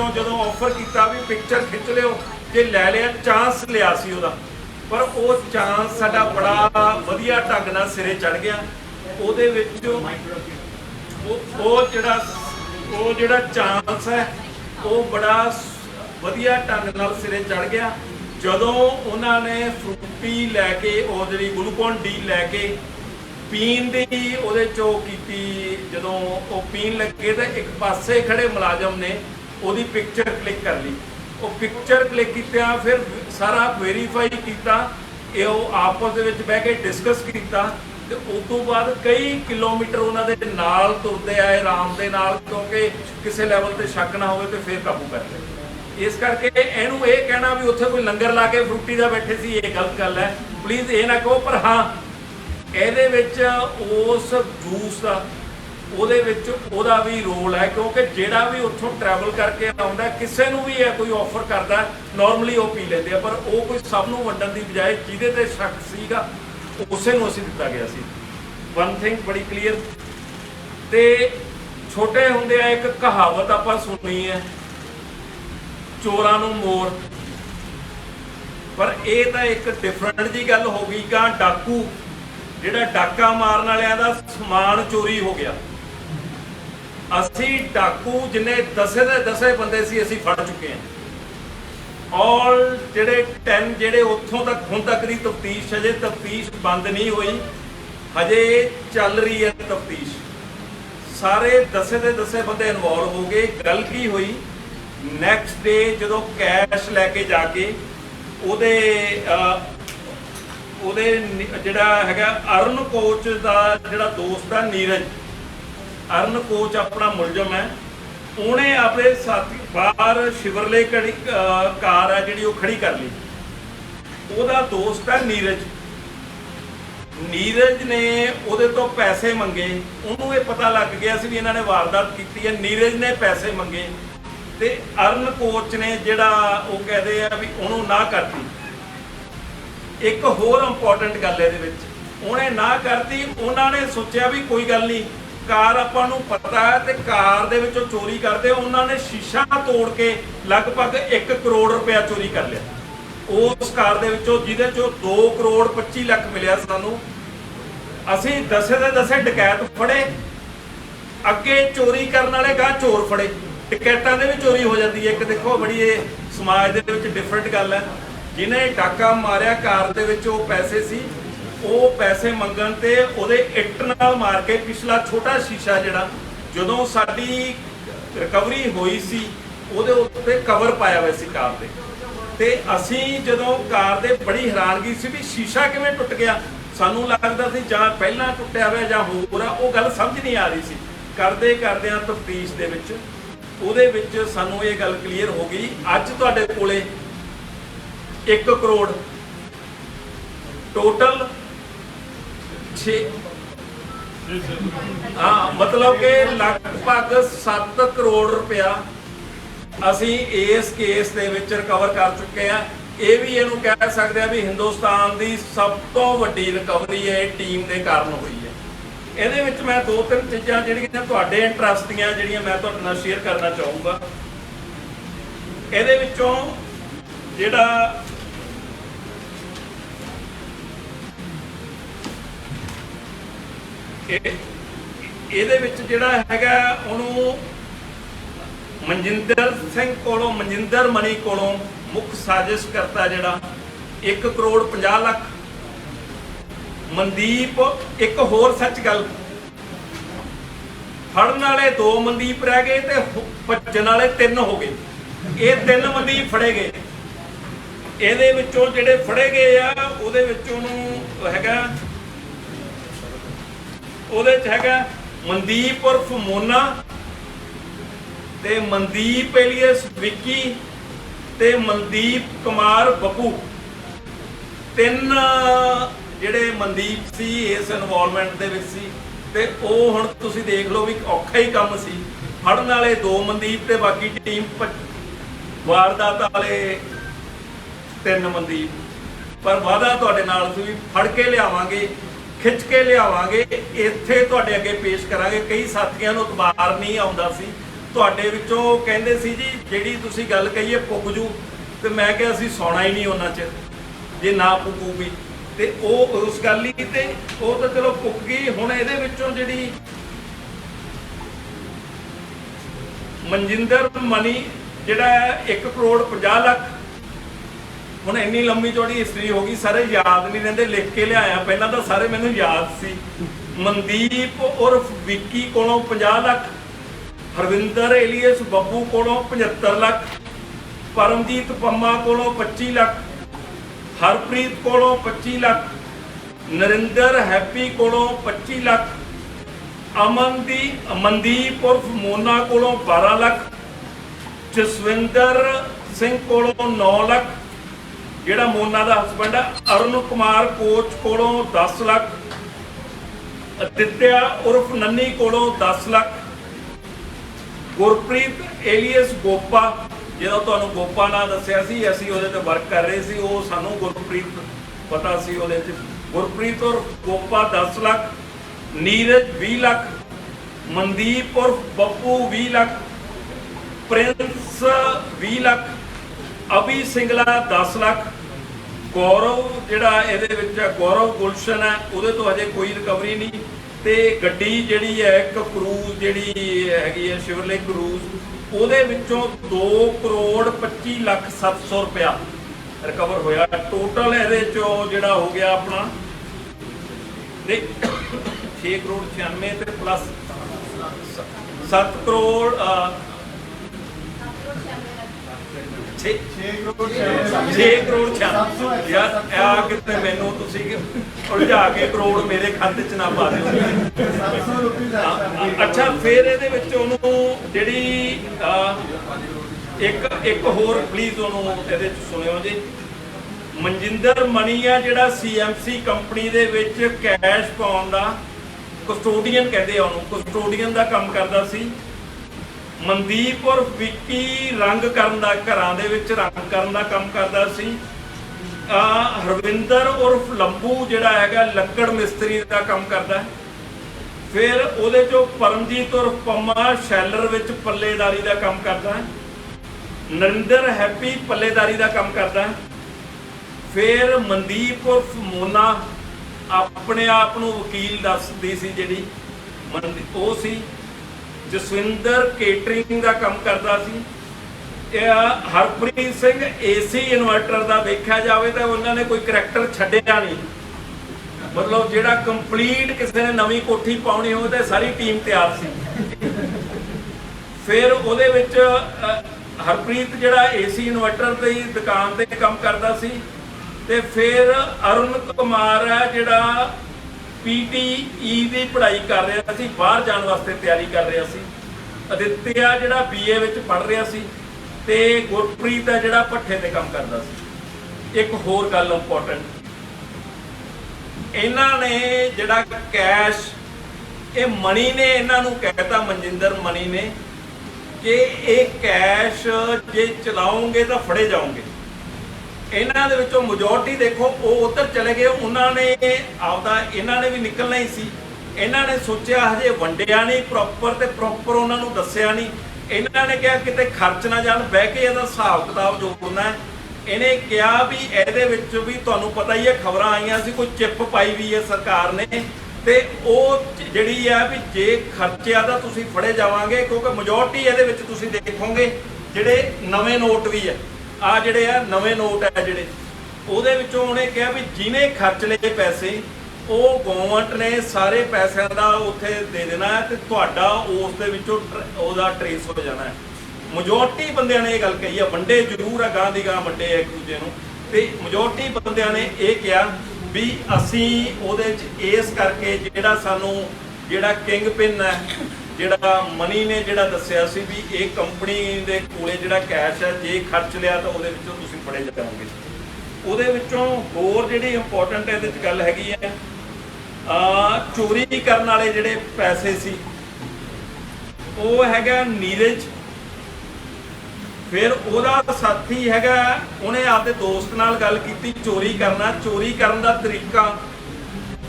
Team ਜਦੋਂ offer ਕੀਤਾ ਵੀ picture ਖਿੱਚ ਲਿਓ, ਜੇ ਲੈ ਲਿਆ ਚਾਂਸ ਲਿਆ ਸੀ ਉਹਦਾ। ਪਰ ਉਹ ਚਾਂਸ ਸਾਡਾ ਬੜਾ ਵਧੀਆ ਢੰਗ ਨਾਲ ਸਿਰੇ ਚੜ ਗਿਆ। ਉਹਦੇ ਵਿੱਚ ਉਹ ਉਹ ਜਿਹੜਾ ਉਹ ਜਿਹੜਾ ਚਾਂਸ ਹੈ, ਉਹ ਬੜਾ ਵਧੀਆ ਢੰਗ ਨਾਲ ਸਿਰੇ ਚੜ ਗਿਆ। ਜਦੋਂ ਉਹਨਾਂ ਨੇ ਫਰੂਟੀ ਲੈ ਕੇ, ਉਹ ਜਿਹੜੀ ਗਲੂਕੋਨ ਡੀ ਲੈ ਕੇ ਪੀਣ ਦੀ ਉਹਦੇ ਚੋਂ ਕੀਤੀ, ਜਦੋਂ ਉਹ ਪੀਣ ਲੱਗੇ ਤਾਂ ਇੱਕ ਪਾਸੇ ਖੜੇ ਮੁਲਾਜ਼ਮ ਨੇ ਉਹਦੀ ਪਿਕਚਰ ਕਲਿੱਕ ਕਰ ਲਈ। ਉਹ ਪਿਕਚਰ ਕਲਿੱਕ ਕੀਤਿਆਂ, ਫਿਰ ਸਾਰਾ ਵੈਰੀਫਾਈ ਕੀਤਾ, ਇਹ ਉਹ ਆਪਸ ਦੇ ਵਿੱਚ ਬਹਿ ਕੇ ਡਿਸਕਸ ਕੀਤਾ, ਤੇ ਉਸ ਤੋਂ ਬਾਅਦ ਕਈ ਕਿਲੋਮੀਟਰ ਉਹਨਾਂ ਦੇ ਨਾਲ ਤੁਰਦੇ ਆਏ, ਆਰਾਮ ਦੇ ਨਾਲ, ਕਿਉਂਕਿ ਕਿਸੇ ਲੈਵਲ ਤੇ ਸ਼ੱਕ ਨਾ ਹੋਵੇ ਤੇ ਫਿਰ ਕਾਬੂ ਕਰ ਲਏ। ਇਸ ਕਰਕੇ ਇਹਨੂੰ ਇਹ ਕਹਿਣਾ ਵੀ ਉੱਥੇ ਕੋਈ ਲੰਗਰ ਲਾ ਕੇ ਫਰੂਟੀ ਦਾ ਬੈਠੇ ਸੀ, ਇਹ ਗਲਤ ਗੱਲ ਹੈ। ਪਲੀਜ਼ ਇਹ ਨਾ ਕਹੋ, ਪਰ ਹਾਂ, ਇਹਦੇ ਵਿੱਚ ਉਸ ਜੂਸ ਦਾ ਉਹਦੇ ਵਿੱਚ ਉਹਦਾ ਵੀ ਰੋਲ ਹੈ, ਕਿਉਂਕਿ ਜਿਹੜਾ ਵੀ ਉੱਥੋਂ ਟਰੈਵਲ ਕਰਕੇ ਆਉਂਦਾ, ਕਿਸੇ ਨੂੰ ਵੀ ਇਹ ਕੋਈ ਆਫਰ ਕਰਦਾ ਨਾਰਮਲੀ ਉਹ ਪੀ ਲੈਂਦੇ ਆ, ਪਰ ਉਹ ਕੋਈ ਸਭ ਨੂੰ ਵੰਡਣ ਦੀ ਬਜਾਏ ਜਿਹਦੇ ਤੇ ਸ਼ੱਕ ਸੀਗਾ, ਉਸੇ ਨੂੰ ਅਸੀਂ ਦਿੱਤਾ ਗਿਆ ਸੀ। ਵਨ ਥਿੰਗ ਬੜੀ ਕਲੀਅਰ ਤੇ ਛੋਟੇ ਹੁੰਦੇ ਆ ਇੱਕ ਕਹਾਵਤ ਆਪਾਂ ਸੁਣੀ ਹੈ, ਚੋਰਾਂ ਨੂੰ ਮੋਰ। ਪਰ ਇਹ ਤਾਂ ਇੱਕ ਡਿਫਰੈਂਟ ਜੀ ਗੱਲ ਹੋ ਗਈ ਕਿ ਡਾਕੂ, ਜਿਹੜਾ ਡਾਕਾ ਮਾਰਨ ਵਾਲਿਆਂ ਦਾ ਸਮਾਨ ਚੋਰੀ ਹੋ ਗਿਆ। ਅਸੀਂ ਡਾਕੂ ਜਿੰਨੇ ਦਸੇ ਦੇ ਦਸੇ ਬੰਦੇ ਸੀ, ਅਸੀਂ ਫੜ ਚੁੱਕੇ ਹਾਂ। ਔਰ ਜਿਹੜੇ 10 ਜਿਹੜੇ ਉੱਥੋਂ ਤੱਕ, ਹੁਣ ਤੱਕ ਦੀ ਤਫਤੀਸ਼, ਹਜੇ ਤਫਤੀਸ਼ ਬੰਦ ਨਹੀਂ ਹੋਈ। ਹਜੇ ਚੱਲ ਰਹੀ ਹੈ ਤਫਤੀਸ਼। ਸਾਰੇ ਦਸੇ ਦੇ ਦਸੇ ਬੰਦੇ ਇਨਵੋਲਵ ਹੋ ਗਏ। ਗੱਲ ਕੀ ਹੋਈ? ਨੈਕਸਟ ਡੇ ਜਦੋਂ ਕੈਸ਼ ਲੈ ਕੇ ਜਾ ਕੇ, ਉਹਦੇ ਉਹਦੇ ਜਿਹੜਾ ਹੈਗਾ ਅਰਨ ਕੋਚ ਦਾ ਜਿਹੜਾ ਦੋਸਤ ਆ, ਨੀਰਜ ਅਰਨ ਕੋਚ ਆਪਣਾ ਮੁਲਜ਼ਮ ਹੈ। ਉਹਨੇ ਆਪਣੇ ਸਾਥੀ ਬਾਹਰ ਸ਼ਿਵਰਲੇ ਕੜੀ ਕਾਰ ਹੈ ਜਿਹੜੀ ਉਹ ਖੜੀ ਕਰ ਲਈ। ਉਹਦਾ ਦੋਸਤ ਹੈ ਨੀਰਜ। ਨੀਰਜ ਨੇ ਉਹਦੇ ਤੋਂ ਪੈਸੇ ਮੰਗੇ। ਉਹਨੂੰ ਇਹ ਪਤਾ ਲੱਗ ਗਿਆ ਸੀ ਵੀ ਇਹਨਾਂ ਨੇ ਵਾਰਦਾਤ ਕੀਤੀ ਹੈ। ਨੀਰਜ ਨੇ ਪੈਸੇ ਮੰਗੇ ਤੇ ਅਰਨ ਕੋਚ ਨੇ ਜਿਹੜਾ ਉਹ ਕਹਦੇ ਆ ਵੀ ਉਹਨੂੰ ਨਾ ਕਰਤੀ। ਇੱਕ ਹੋਰ ਇੰਪੋਰਟੈਂਟ ਗੱਲ ਇਹਦੇ ਵਿੱਚ। ਉਹਨੇ ਨਾ ਕਰਤੀ, ਉਹਨਾਂ ਨੇ ਸੋਚਿਆ ਵੀ ਕੋਈ ਗੱਲ ਨਹੀਂ। ਕਾਰ ਆਪਾਂ ਨੂੰ ਪਤਾ ਹੈ ਤੇ ਕਾਰ ਦੇ ਵਿੱਚੋਂ ਚੋਰੀ ਕਰਦੇ ਉਹਨਾਂ ਨੇ ਸ਼ੀਸ਼ਾ ਤੋੜ ਕੇ ਲਗਭਗ 1 ਕਰੋੜ ਰੁਪਇਆ ਚੋਰੀ ਕਰ ਲਿਆ। ਉਸ ਕਾਰ ਦੇ ਵਿੱਚੋਂ ਜਿਹਦੇ ਚੋਂ 2 ਕਰੋੜ 25 ਲੱਖ ਮਿਲਿਆ ਸਾਨੂੰ। ਅਸੀਂ ਦਸੇ ਦੇ ਦਸੇ ਡਕੈਤ ਫੜੇ। ਅੱਗੇ ਚੋਰੀ ਕਰਨ ਵਾਲੇ ਗਾਹ ਚੋਰ ਫੜੇ। ਟਿਕਟਾਂ ਦੇ ਵੀ ਚੋਰੀ ਹੋ ਜਾਂਦੀ ਹੈ। ਇੱਕ ਦੇਖੋ ਬੜੀ ਇਹ ਸਮਾਜ ਦੇ ਵਿੱਚ ਡਿਫਰੈਂਟ ਗੱਲ ਹੈ। ਜਿਹਨੇ ਡਾਕਾ ਮਾਰਿਆ ਕਾਰ ਦੇ ਵਿੱਚ, ਉਹ ਪੈਸੇ ਸੀ। ਉਹ ਪੈਸੇ ਮੰਗਣ ਤੇ ਉਹਦੇ ਇੱਟ ਨਾਲ ਮਾਰ ਕੇ ਪਿਛਲਾ ਛੋਟਾ ਸ਼ੀਸ਼ਾ ਜਿਹੜਾ, ਜਦੋਂ ਸਾਡੀ ਰਿਕਵਰੀ ਹੋਈ ਸੀ, ਉਹਦੇ ਉੱਤੇ ਕਵਰ ਪਾਇਆ ਹੋਇਆ ਸੀ ਕਾਰ ਦੇ। ਤੇ ਅਸੀਂ ਜਦੋਂ ਕਾਰ ਦੇ ਬੜੀ ਹੈਰਾਨਗੀ ਸੀ ਵੀ ਸ਼ੀਸ਼ਾ ਕਿਵੇਂ ਟੁੱਟ ਗਿਆ, ਸਾਨੂੰ ਲੱਗਦਾ ਸੀ ਜਾਂ ਪਹਿਲਾਂ ਟੁੱਟਿਆ ਹੋਇਆ ਜਾਂ ਹੋਰ ਆ, ਉਹ ਗੱਲ ਸਮਝ ਨਹੀਂ ਆ ਰਹੀ ਸੀ। ਕਰਦੇ ਕਰਦਿਆਂ ਤਫਤੀਸ਼ ਦੇ ਵਿੱਚ, ਉਹਦੇ ਵਿੱਚ ਸਾਨੂੰ ਇਹ ਗੱਲ ਕਲੀਅਰ ਹੋ ਗਈ, ਅੱਜ ਤੁਹਾਡੇ ਕੋਲੇ 1 ਕਰੋੜ ਟੋਟਲ 6 ਹਾਂ, ਮਤਲਬ ਕਿ ਲਗਭਗ 7 ਕਰੋੜ ਰੁਪਇਆ ਅਸੀਂ ਇਸ ਕੇਸ ਦੇ ਵਿੱਚ ਰਿਕਵਰ ਕਰ ਚੁੱਕੇ ਆ ਇਹ ਵੀ ਇਹਨੂੰ ਕਹਿ ਸਕਦੇ ਆ ਵੀ ਹਿੰਦੁਸਤਾਨ ਦੀ ਸਭ ਤੋਂ ਵੱਡੀ ਰਿਕਵਰੀ ਇਹ ਟੀਮ ਦੇ ਕਾਰਨ ਹੋਈ ਹੈ। ਇਹਦੇ ਵਿੱਚ ਮੈਂ ਦੋ ਤਿੰਨ ਚੀਜ਼ਾਂ ਜਿਹੜੀਆਂ ਤੁਹਾਡੇ ਇੰਟਰਸਟ ਦੀਆਂ ਜਿਹੜੀਆਂ ਮੈਂ ਤੁਹਾਡੇ ਨਾਲ ਸ਼ੇਅਰ ਕਰਨਾ ਚਾਹੂੰਗਾ। ਇਹਦੇ ਵਿੱਚੋਂ ਜਿਹੜਾ ਇਹਦੇ ਵਿੱਚ ਜਿਹੜਾ ਹੈਗਾ ਉਹਨੂੰ ਮਨਜਿੰਦਰ ਸਿੰਘ ਕੋਲੋਂ, ਮਨਜਿੰਦਰ ਮਣੀ ਕੋਲੋਂ ਮੁੱਖ ਸਾਜ਼ਿਸ਼ ਕਰਤਾ ਜਿਹੜਾ। 1 ਕਰੋੜ 50 ਲੱਖ। ਮਨਦੀਪ, ਇੱਕ ਹੋਰ ਸੱਚ ਗੱਲ। ਫੜਨ ਵਾਲੇ ਦੋ ਮਨਦੀਪ ਰਹਿ ਗਏ ਤੇ ਹੁ- ਭੱਜਣ ਵਾਲੇ ਤਿੰਨ ਹੋ ਗਏ। ਇਹ ਤਿੰਨ ਮਨਦੀਪ ਫੜੇ ਗਏ। ਇਹਦੇ ਵਿੱਚੋਂ ਜਿਹੜੇ ਫੜੇ ਗਏ ਆ, ਉਹਦੇ ਵਿੱਚ ਉਹਨੂੰ ਹੈਗਾ ਉਹਦੇ ਚ ਹੈਗਾ ਮਨਦੀਪ ਉਰਫ ਮੋਨਾ ਤੇ ਮਨਦੀਪ ਏਲੀਅਸ, ਵਿੱਕੀ ਤੇ ਮਨਦੀਪ ਕੁਮਾਰ ਬੱਬੂ। ਤਿੰਨ ਜਿਹੜੇ ਮਨਦੀਪ ਸੀ, ਇਸ ਇਨਵੋਲਵਮੈਂਟ ਦੇ ਵਿੱਚ ਸੀ ਤੇ ਉਹ ਹੁਣ ਤੁਸੀਂ ਦੇਖ ਲਓ ਵੀ ਔਖਾ ਹੀ ਕੰਮ ਸੀ। ਫੜਨ ਵਾਲੇ ਦੋ ਮਨਦੀਪ ਤੇ ਬਾਕੀ ਟੀਮ ਵਾਰਦਾਤ ਵਾਲੇ ਤਿੰਨ ਮਨਦੀਪ। ਪਰ ਵਾਦਾ ਤੁਹਾਡੇ ਨਾਲ ਸੀ ਵੀ ਫੜ ਕੇ ਲਿਆਵਾਂਗੇ। ਖਿੱਚ ਕੇ ਲਿਆਵਾਂਗੇ, ਇੱਥੇ ਤੁਹਾਡੇ ਅੱਗੇ ਪੇਸ਼ ਕਰਾਂਗੇ। ਕਈ ਸਾਥੀਆਂ ਨੂੰ ਇਤਬਾਰ ਨਹੀਂ ਆਉਂਦਾ ਸੀ। ਤੁਹਾਡੇ ਵਿੱਚੋਂ ਕਹਿੰਦੇ ਸੀ ਜੀ, ਜਿਹੜੀ ਤੁਸੀਂ ਗੱਲ ਕਹੀਏ ਪੁੱਗ ਜੂ। ਤੇ ਮੈਂ ਕਿਹਾ, ਅਸੀਂ ਸੌਣਾ ਹੀ ਨਹੀਂ ਉਹਨਾਂ ਚ ਜੇ ਨਾ ਪੁੱਗੂਗੀ। ਤੇ ਉਹ ਉਸ ਗੱਲ ਹੀ ਤੇ ਉਹ ਤਾਂ ਚਲੋ ਪੁੱਗ ਗਈ। ਹੁਣ ਇਹਦੇ ਵਿੱਚੋਂ ਜਿਹੜੀ ਮਨਜਿੰਦਰ ਮਨੀ, ਜਿਹੜਾ 1 ਕਰੋੜ 50 ਲੱਖ ਹੁਣ ਇੰਨੀ ਲੰਮੀ ਚੌੜੀ ਹਿਸਟਰੀ ਹੋ ਗਈ, ਸਾਰੇ ਯਾਦ ਨਹੀਂ ਰਹਿੰਦੇ, ਲਿਖ ਕੇ ਲਿਆਇਆ। ਪਹਿਲਾਂ ਤਾਂ ਸਾਰੇ ਮੈਨੂੰ ਯਾਦ ਸੀ। ਮਨਦੀਪ ਉਰਫ ਵਿੱਕੀ ਕੋਲੋਂ 50 ਲੱਖ, ਹਰਵਿੰਦਰ ਏਲੀਅਸ ਬੱਬੂ ਕੋਲੋਂ 75 ਲੱਖ, ਪਰਮਜੀਤ ਪੰਮਾ ਕੋਲੋਂ 25 ਲੱਖ, ਹਰਪ੍ਰੀਤ ਕੋਲੋਂ 25 ਲੱਖ, ਨਰਿੰਦਰ ਹੈਪੀ ਕੋਲੋਂ 25 ਲੱਖ ਅਮਨਦੀ ਮਨਦੀਪ ਉਰਫ ਮੋਨਾ ਕੋਲੋਂ 12 ਲੱਖ, ਜਸਵਿੰਦਰ ਸਿੰਘ ਕੋਲੋਂ 9 ਲੱਖ ਜਿਹੜਾ ਮੋਨਾ ਦਾ ਹਸਬੰਡ ਹੈ ਅਰੁਣ ਕੁਮਾਰ ਕੋਚ ਕੋਲੋਂ 10 ਲੱਖ, ਅਦਿੱਤਿਆ ਉਰਫ ਨੰਨੀ ਕੋਲੋਂ 10 ਲੱਖ, ਗੁਰਪ੍ਰੀਤ ਏਲੀਅਸ ਗੋਪਾ ਜਿਹੜਾ ਤੁਹਾਨੂੰ ਗੋਪਾ ਨਾਂ ਦੱਸਿਆ ਸੀ, ਅਸੀਂ ਉਹਦੇ ਤੇ ਵਰਕ ਕਰ ਰਹੇ ਸੀ, ਉਹ ਸਾਨੂੰ ਗੁਰਪ੍ਰੀਤ ਪਤਾ ਸੀ ਉਹਦੇ ਚ। ਗੁਰਪ੍ਰੀਤ ਔਰ ਗੋਪਾ 10 ਲੱਖ, ਨੀਰਜ 20 ਲੱਖ, ਮਨਦੀਪ ਔਰ ਬੱਪੂ 20 ਲੱਖ, ਪ੍ਰਿੰਸ 20 ਲੱਖ ਅਭੀ ਸਿੰਗਲਾ 10 ਲੱਖ। ਗੌਰਵ ਜਿਹੜਾ ਇਹਦੇ ਵਿੱਚ ਗੌਰਵ ਗੁਲਸ਼ਨ ਹੈ, ਉਹਦੇ ਤੋਂ ਹਜੇ ਕੋਈ ਰਿਕਵਰੀ ਨਹੀਂ। ਤੇ ਗੱਡੀ ਜਿਹੜੀ ਹੈ, ਇੱਕ ਕਰੂਜ਼ ਜਿਹੜੀ ਹੈਗੀ ਹੈ ਸ਼ਿਵਰਲੇ ਕਰੂਜ਼ ਉਹਦੇ ਵਿੱਚੋਂ 2 ਕਰੋੜ 25 ਲੱਖ 700 ਰੁਪਇਆ ਰਿਕਵਰ ਹੋਇਆ। ਟੋਟਲ ਇਹਦੇ ਚੋਂ ਜਿਹੜਾ ਹੋ ਗਿਆ ਆਪਣਾ, ਨਹੀਂ 6 ਕਰੋੜ 96 ਤੇ ਪਲੱਸ 7 ਕਰੋੜ ਅਹ, 6 6 ਕਰੋੜ 96 ਯਾਰ ਆ ਕਿਤੇ ਮੈਨੂੰ ਤੁਸੀਂ ਉਲਝਾ ਕੇ ਕਰੋੜ ਮੇਰੇ ਖਾਤੇ 'ਚ ਨਾ ਪਾ ਦਿਓ। ਅੱਛਾ ਫਿਰ ਇਹਦੇ ਵਿੱਚ ਉਹਨੂੰ ਜਿਹੜੀ ਇੱਕ ਇੱਕ ਹੋਰ ਪਲੀਜ਼ ਉਹਨੂੰ ਇਹਦੇ 'ਚ ਸੁਣਿਓ ਜੀ। ਮਨਜਿੰਦਰ ਮਣੀ ਆ ਜਿਹੜਾ ਸੀਐਮਸੀ ਕੰਪਨੀ ਦੇ ਵਿੱਚ ਕੈਸ਼ ਪਾਉਣ ਦਾ ਕਸਟੋਡੀਅਨ ਕਹਿੰਦੇ ਆ ਉਹਨੂੰ ਕਸਟੋਡੀਅਨ ਦਾ ਕੰਮ ਕਰਦਾ ਸੀ। ਮਨਦੀਪ ਔਰ ਵਿੱਕੀ ਰੰਗ ਕਰਨ ਦਾ, ਘਰਾਂ ਦੇ ਵਿੱਚ ਰੰਗ ਕਰਨ ਦਾ ਕੰਮ ਕਰਦਾ ਸੀ। ਆ ਹਰਵਿੰਦਰ ਉਰਫ ਲੰਬੂ ਜਿਹੜਾ ਹੈਗਾ, ਲੱਕੜ ਮਿਸਤਰੀ ਦਾ ਕੰਮ ਕਰਦਾ ਹੈ। ਫਿਰ ਉਹਦੇ ਚੋਂ ਪਰਮਜੀਤ ਉਰਫ ਪੰਮਾ ਸ਼ੈਲਰ ਵਿੱਚ ਪੱਲੇਦਾਰੀ ਦਾ ਕੰਮ ਕਰਦਾ ਹੈ। ਨਰਿੰਦਰ ਹੈਪੀ ਪੱਲੇਦਾਰੀ ਦਾ ਕੰਮ ਕਰਦਾ ਹੈ। ਫਿਰ ਮਨਦੀਪ ਉਰਫ ਮੋਨਾ ਆਪਣੇ ਆਪ ਨੂੰ ਵਕੀਲ ਦੱਸਦੀ ਸੀ ਜਿਹੜੀ ਉਹ ਸੀ। ਜਸਵਿੰਦਰ ਕੇਟਰਿੰਗ ਦਾ ਕੰਮ ਕਰਦਾ ਸੀ। ਹਰਪ੍ਰੀਤ ਸਿੰਘ ਏਸੀ ਇਨਵਰਟਰ ਦਾ ਵੇਖਿਆ ਜਾਵੇ ਤਾਂ ਉਹਨਾਂ ਨੇ ਕੋਈ ਕਰੈਕਟਰ ਛੱਡਿਆ ਨਹੀਂ। ਮਤਲਬ ਜਿਹੜਾ ਕੰਪਲੀਟ ਕਿਸੇ ਨੇ ਨਵੀਂ ਕੋਠੀ ਪਾਉਣੀ ਹੋਵੇ ਤਾਂ ਸਾਰੀ ਟੀਮ ਤਿਆਰ ਸੀ। ਫਿਰ ਉਹਦੇ ਵਿੱਚ ਹਰਪ੍ਰੀਤ ਜਿਹੜਾ ਏਸੀ ਇਨਵਰਟਰ ਦੀ ਦੁਕਾਨ ਤੇ ਕੰਮ ਕਰਦਾ ਸੀ। ਤੇ ਫਿਰ ਅਰੁਣ ਕੁਮਾਰ ਹੈ ਜਿਹੜਾ ਪੀਟੀਈ ਦੀ ਪੜ੍ਹਾਈ ਕਰ ਰਿਹਾ ਸੀ, ਬਾਹਰ ਜਾਣ ਵਾਸਤੇ ਤਿਆਰੀ ਕਰ ਰਿਹਾ ਸੀ। ਅਦਿੱਤਿਆ ਜਿਹੜਾ ਬੀਏ ਵਿੱਚ ਪੜ੍ਹ ਰਿਹਾ ਸੀ ਤੇ ਗੁਰਪ੍ਰੀਤ ਹੈ ਜਿਹੜਾ ਭੱਠੇ ਤੇ ਕੰਮ ਕਰਦਾ ਸੀ। ਇੱਕ ਹੋਰ ਗੱਲ ਇੰਪੋਰਟੈਂਟ ਇਹਨਾਂ ਨੇ ਜਿਹੜਾ ਕੈਸ਼, ਇਹ ਮਣੀ ਨੇ ਇਹਨਾਂ ਨੂੰ ਕਹਿਤਾ, ਮਨਜਿੰਦਰ ਮਣੀ ਨੇ, ਕਿ ਇਹ ਕੈਸ਼ ਜੇ ਚਲਾਉਂਗੇ ਤਾਂ ਫੜੇ ਜਾਓਗੇ। ਇਹਨਾਂ ਦੇ ਵਿੱਚੋਂ ਮੈਜੋਰਟੀ ਦੇਖੋ, ਉਹ ਉੱਧਰ ਚਲੇ ਗਏ, ਉਹਨਾਂ ਨੇ ਆਪਦਾ, ਇਹਨਾਂ ਨੇ ਵੀ ਨਿਕਲਣਾ ਹੀ ਸੀ। ਇਹਨਾਂ ਨੇ ਸੋਚਿਆ ਹਜੇ ਵੰਡਿਆ ਨਹੀਂ ਪ੍ਰੋਪਰ ਤੇ ਪ੍ਰੋਪਰ ਉਹਨਾਂ ਨੂੰ ਦੱਸਿਆ ਨਹੀਂ। ਇਹਨਾਂ ਨੇ ਕਿਹਾ ਕਿਤੇ ਖਰਚ ਨਾ ਜਾਣ, ਬਹਿ ਕੇ ਇਹਦਾ ਹਿਸਾਬ ਕਿਤਾਬ ਜੋੜਨਾ ਹੈ। ਇਹਨੇ ਕਿਹਾ ਵੀ ਇਹਦੇ ਵਿੱਚ ਵੀ ਤੁਹਾਨੂੰ ਪਤਾ ਹੀ ਹੈ, ਖਬਰਾਂ ਆਈਆਂ ਸੀ, ਕੋਈ ਚਿੱਪ ਪਾਈ ਵੀ ਹੈ ਸਰਕਾਰ ਨੇ। ਤੇ ਉਹ ਜਿਹੜੀ ਆ ਵੀ ਜੇ ਖਰਚਿਆ ਤਾਂ ਤੁਸੀਂ ਫੜੇ ਜਾਵਾਂਗੇ, ਕਿਉਂਕਿ ਮੈਜੋਰਟੀ ਇਹਦੇ ਵਿੱਚ ਤੁਸੀਂ ਦੇਖੋਗੇ, ਜਿਹੜੇ ਨਵੇਂ ਨੋਟ ਵੀ ਹੈ। ਆ ਜਿਹੜੇ ਆ ਨਵੇਂ ਨੋਟ ਆ ਜਿਹੜੇ, ਉਹਦੇ ਵਿੱਚੋਂ ਉਹਨੇ ਕਿਹਾ ਵੀ ਜਿਹਨੇ ਖਰਚ ਲਏ ਪੈਸੇ, ਉਹ ਗਵਰਨਮੈਂਟ ਨੇ ਸਾਰੇ ਪੈਸਿਆਂ ਦਾ ਉੱਥੇ ਦੇ ਦੇਣਾ ਹੈ ਤੇ ਤੁਹਾਡਾ ਉਸ ਦੇ ਵਿੱਚੋਂ ਟਰ- ਉਹਦਾ ਟਰੇਸ ਹੋ ਜਾਣਾ ਹੈ। ਮੈਜੋਰਟੀ ਬੰਦਿਆਂ ਨੇ ਇਹ ਗੱਲ ਕਹੀ ਆ, ਵੰਡੇ ਜ਼ਰੂਰ ਆ ਗਾਂ ਦੀ ਗਾਂ ਵੰਡੇ ਇੱਕ ਦੂਜੇ ਨੂੰ। ਤੇ ਮੈਜੋਰਟੀ ਬੰਦਿਆਂ ਨੇ ਇਹ ਕਿਹਾ ਵੀ ਅਸੀਂ ਉਹਦੇ ਚ ਇਸ ਕਰਕੇ ਜਿਹੜਾ ਸਾਨੂੰ ਜਿਹੜਾ ਕਿੰਗ ਪਿੰਨ ਹੈ ਜਿਹੜਾ ਮਨੀ ਨੇ ਜਿਹੜਾ ਦੱਸਿਆ ਸੀ ਵੀ ਇਹ ਕੰਪਨੀ ਦੇ ਕੋਲੇ ਜਿਹੜਾ ਕੈਸ਼ ਹੈ, ਜੇ ਖਰਚ ਲਿਆ ਤਾਂ ਉਹਦੇ ਵਿੱਚੋਂ ਤੁਸੀਂ ਫੜੇ ਜਾਓਗੇ। ਉਹਦੇ ਵਿੱਚੋਂ ਹੋਰ ਜਿਹੜੀ ਇੰਪੋਰਟੈਂਟ ਇਹਦੇ ਵਿੱਚ ਗੱਲ ਹੈਗੀ ਹੈ, ਆ, ਚੋਰੀ ਕਰਨ ਵਾਲੇ ਜਿਹੜੇ ਪੈਸੇ ਸੀ, ਉਹ ਹੈਗਾ ਨੀਰਜ। ਫਿਰ ਉਹਦਾ ਸਾਥੀ ਹੈਗਾ, ਉਹਨੇ ਆਪਦੇ ਦੋਸਤ ਨਾਲ ਗੱਲ ਕੀਤੀ ਚੋਰੀ ਕਰਨਾ। ਚੋਰੀ ਕਰਨ ਦਾ ਤਰੀਕਾ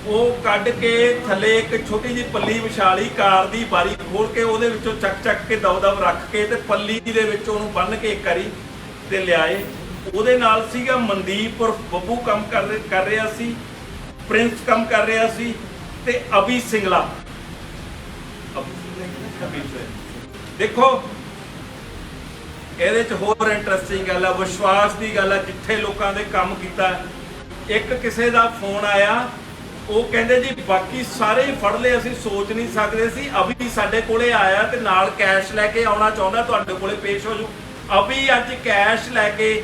ਉਹ ਕੱਢ ਕੇ ਥੱਲੇ ਇੱਕ ਛੋਟੀ ਜਿਹੀ ਪੱਲੀ ਵਿਛਾਲੀ, ਕਾਰ ਦੀ ਬਾਰੀ ਖੋਲ ਕੇ ਉਹਦੇ ਵਿੱਚੋਂ ਚੱਕ ਚੱਕ ਕੇ ਦਬ-ਦਬ ਰੱਖ ਕੇ ਤੇ ਪੱਲੀ ਦੇ ਵਿੱਚ ਉਹਨੂੰ ਬੰਨ ਕੇ ਇੱਕ ਤੇ ਲਿਆਏ। ਉਹਦੇ ਨਾਲ ਸੀਗਾ ਮਨਦੀਪ ਔਰ ਬੱਬੂ ਕੰਮ ਕਰ ਕਰ ਰਿਹਾ ਸੀ, ਪ੍ਰਿੰਸ ਕੰਮ ਕਰ ਰਿਹਾ ਸੀ ਤੇ ਅਭੀ ਸਿੰਗਲਾ। ਦੇਖੋ, ਇਹਦੇ ਚ ਹੋਰ ਇੰਟਰਸਟਿੰਗ ਗੱਲ ਆ, ਵਿਸ਼ਵਾਸ ਦੀ ਗੱਲ ਆ, ਜਿੱਥੇ ਲੋਕਾਂ ਦੇ ਕੰਮ ਕੀਤਾ। ਇੱਕ ਕਿਸੇ ਦਾ ਫੋਨ ਆਇਆ ਉਹ ਕਹਿੰਦੇ ਜੀ, ਬਾਕੀ ਸਾਰੇ ਹੀ ਫੜ ਲਏ, ਅਸੀਂ ਸੋਚ ਨਹੀਂ ਸਕਦੇ ਸੀ। ਅਭੀ ਸਾਡੇ ਕੋਲੇ ਆਇਆ ਤੇ ਨਾਲ ਕੈਸ਼ ਲੈ ਕੇ ਆਉਣਾ ਚਾਹੁੰਦਾ, ਤੁਹਾਡੇ ਕੋਲੇ ਪੇਸ਼ ਹੋ ਜੂ ਅਭੀ ਅੱਜ ਕੈਸ਼ ਲੈ ਕੇ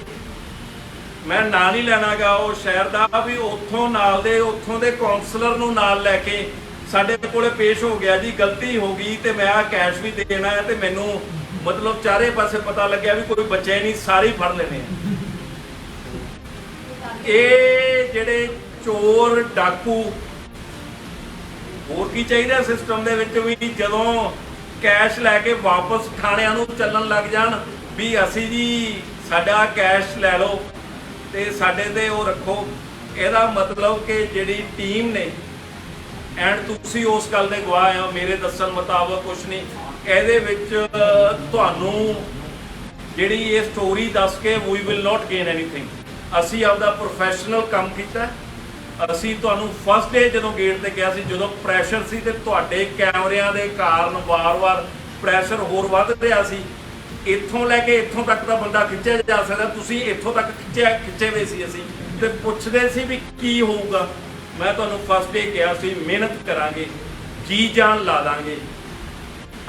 ਮੈਂ ਨਾਂ ਨਹੀਂ ਲੈਣਾਗਾ, ਉਹ ਸ਼ਹਿਰ ਦਾ, ਵੀ ਉੱਥੋਂ ਨਾਲ ਦੇ, ਉੱਥੋਂ ਦੇ ਕਾਉਂਸਲਰ ਨੂੰ ਨਾਲ ਲੈ ਕੇ ਸਾਡੇ ਕੋਲੇ ਪੇਸ਼ ਹੋ ਗਿਆ ਜੀ, ਗਲਤੀ ਹੋ ਗਈ ਤੇ ਮੈਂ ਆ ਕੈਸ਼ ਵੀ ਦੇਣਾ ਹੈ ਤੇ ਮੈਨੂੰ ਮਤਲਬ ਚਾਰੇ ਪਾਸੇ ਪਤਾ ਲੱਗਿਆ ਵੀ ਕੋਈ ਬੱਚੇ ਨਹੀਂ, ਸਾਰੇ ਫੜ ਲੈਣੇ ਇਹ ਜਿਹੜੇ ਚੋਰ ਡਾਕੂ। ਹੋਰ ਕੀ ਚਾਹੀਦਾ ਸਿਸਟਮ ਦੇ ਵਿੱਚ ਵੀ ਜਦੋਂ ਕੈਸ਼ ਲੈ ਕੇ ਵਾਪਸ ਥਾਣਿਆਂ ਨੂੰ ਚੱਲਣ ਲੱਗ ਜਾਣ ਵੀ ਅਸੀਂ ਜੀ ਸਾਡਾ ਕੈਸ਼ ਲੈ ਲਓ ਤੇ ਸਾਡੇ ਤੇ ਉਹ ਰੱਖੋ। ਇਹਦਾ ਮਤਲਬ ਕਿ ਜਿਹੜੀ ਟੀਮ ਨੇ ਐਂਡ ਤੁਸੀਂ ਉਸ ਗੱਲ ਦੇ ਗਵਾਹ ਆ, ਮੇਰੇ ਦੱਸਣ ਮੁਤਾਬਕ ਕੁਝ ਨਹੀਂ। ਇਹਦੇ ਵਿੱਚ ਤੁਹਾਨੂੰ ਜਿਹੜੀ ਇਹ ਸਟੋਰੀ ਦੱਸ ਕੇ we will not gain anything ਅਸੀਂ ਆਪਦਾ ਪ੍ਰੋਫੈਸ਼ਨਲ ਕੰਮ ਕੀਤਾ। ਅਸੀਂ ਤੁਹਾਨੂੰ ਫਸਟ ਡੇ ਜਦੋਂ ਗੇਟ ਤੇ ਗਿਆ ਸੀ, ਜਦੋਂ ਪ੍ਰੈਸ਼ਰ ਸੀ ਤੇ ਤੁਹਾਡੇ ਕੈਮਰਿਆਂ ਦੇ ਕਾਰਨ ਵਾਰ-ਵਾਰ ਪ੍ਰੈਸ਼ਰ ਹੋਰ ਵੱਧ ਰਿਹਾ ਸੀ, ਇੱਥੋਂ ਲੈ ਕੇ ਇੱਥੋਂ ਤੱਕ ਦਾ ਬੰਦਾ ਖਿੱਚਿਆ ਜਾ ਸਕਦਾ, ਤੁਸੀਂ ਇੱਥੋਂ ਤੱਕ ਖਿੱਚਿਆ, ਖਿੱਚੇ ਹੋਏ ਸੀ ਅਸੀਂ, ਤੇ ਪੁੱਛਦੇ ਸੀ ਵੀ ਕੀ ਹੋਊਗਾ। ਮੈਂ ਤੁਹਾਨੂੰ ਫਸਟ ਡੇ ਕਿਹਾ ਸੀ, ਮਿਹਨਤ ਕਰਾਂਗੇ, ਜੀ ਜਾਨ ਲਾ ਦਾਂਗੇ।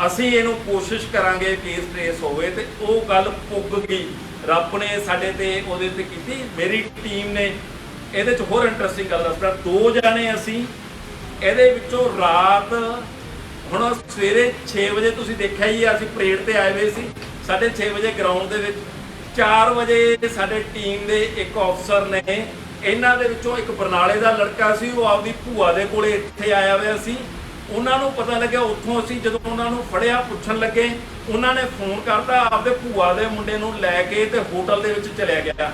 ਅਸੀਂ ਇਹਨੂੰ ਕੋਸ਼ਿਸ਼ ਕਰਾਂਗੇ ਕੇਸ ਟ੍ਰੇਸ ਹੋਵੇ ਤੇ ਉਹ ਗੱਲ ਪੁੱਗ ਗਈ। ਰੱਬ ਨੇ ਸਾਡੇ ਤੇ ਉਹਦੇ ਤੇ ਕੀਤੀ, ਮੇਰੀ ਟੀਮ ਨੇ ਇਹਦੇ ਚ ਹੋਰ ਇੰਟਰਸਟਿੰਗ ਗੱਲ ਦੱਸਦਾ, ਦੋ ਜਾਣੇ ਅਸੀਂ ਇਹਦੇ ਵਿੱਚੋਂ ਰਾਤ, ਹੁਣ ਸਵੇਰੇ 6 ਵਜੇ ਤੁਸੀਂ ਦੇਖਿਆ ਹੀ ਅਸੀਂ ਪਰੇਡ ਤੇ ਆਏ ਹੋਏ ਸੀ 6:30 ਵਜੇ ਗਰਾਊਂਡ ਦੇ ਵਿੱਚ। 4 ਵਜੇ ਸਾਡੇ ਟੀਮ ਦੇ ਇੱਕ ਅਫਸਰ ਨੇ ਇਹਨਾਂ ਦੇ ਵਿੱਚੋਂ ਇੱਕ ਬਰਨਾਲੇ ਦਾ ਲੜਕਾ ਸੀ, ਉਹ ਆਪਦੀ ਭੂਆ ਦੇ ਕੋਲੇ ਇੱਥੇ ਆਇਆ ਹੋਇਆ ਸੀ। ਉਹਨਾਂ ਨੂੰ ਪਤਾ ਲੱਗਿਆ, ਉੱਥੋਂ ਅਸੀਂ ਜਦੋਂ ਉਹਨਾਂ ਨੂੰ ਫੜਿਆ, ਪੁੱਛਣ ਲੱਗੇ, ਉਹਨਾਂ ਨੇ ਫੋਨ ਕਰਤਾ, ਆਪਦੇ ਭੂਆ ਦੇ ਮੁੰਡੇ ਨੂੰ ਲੈ ਕੇ ਤੇ ਹੋਟਲ ਦੇ ਵਿੱਚ ਚਲਿਆ ਗਿਆ।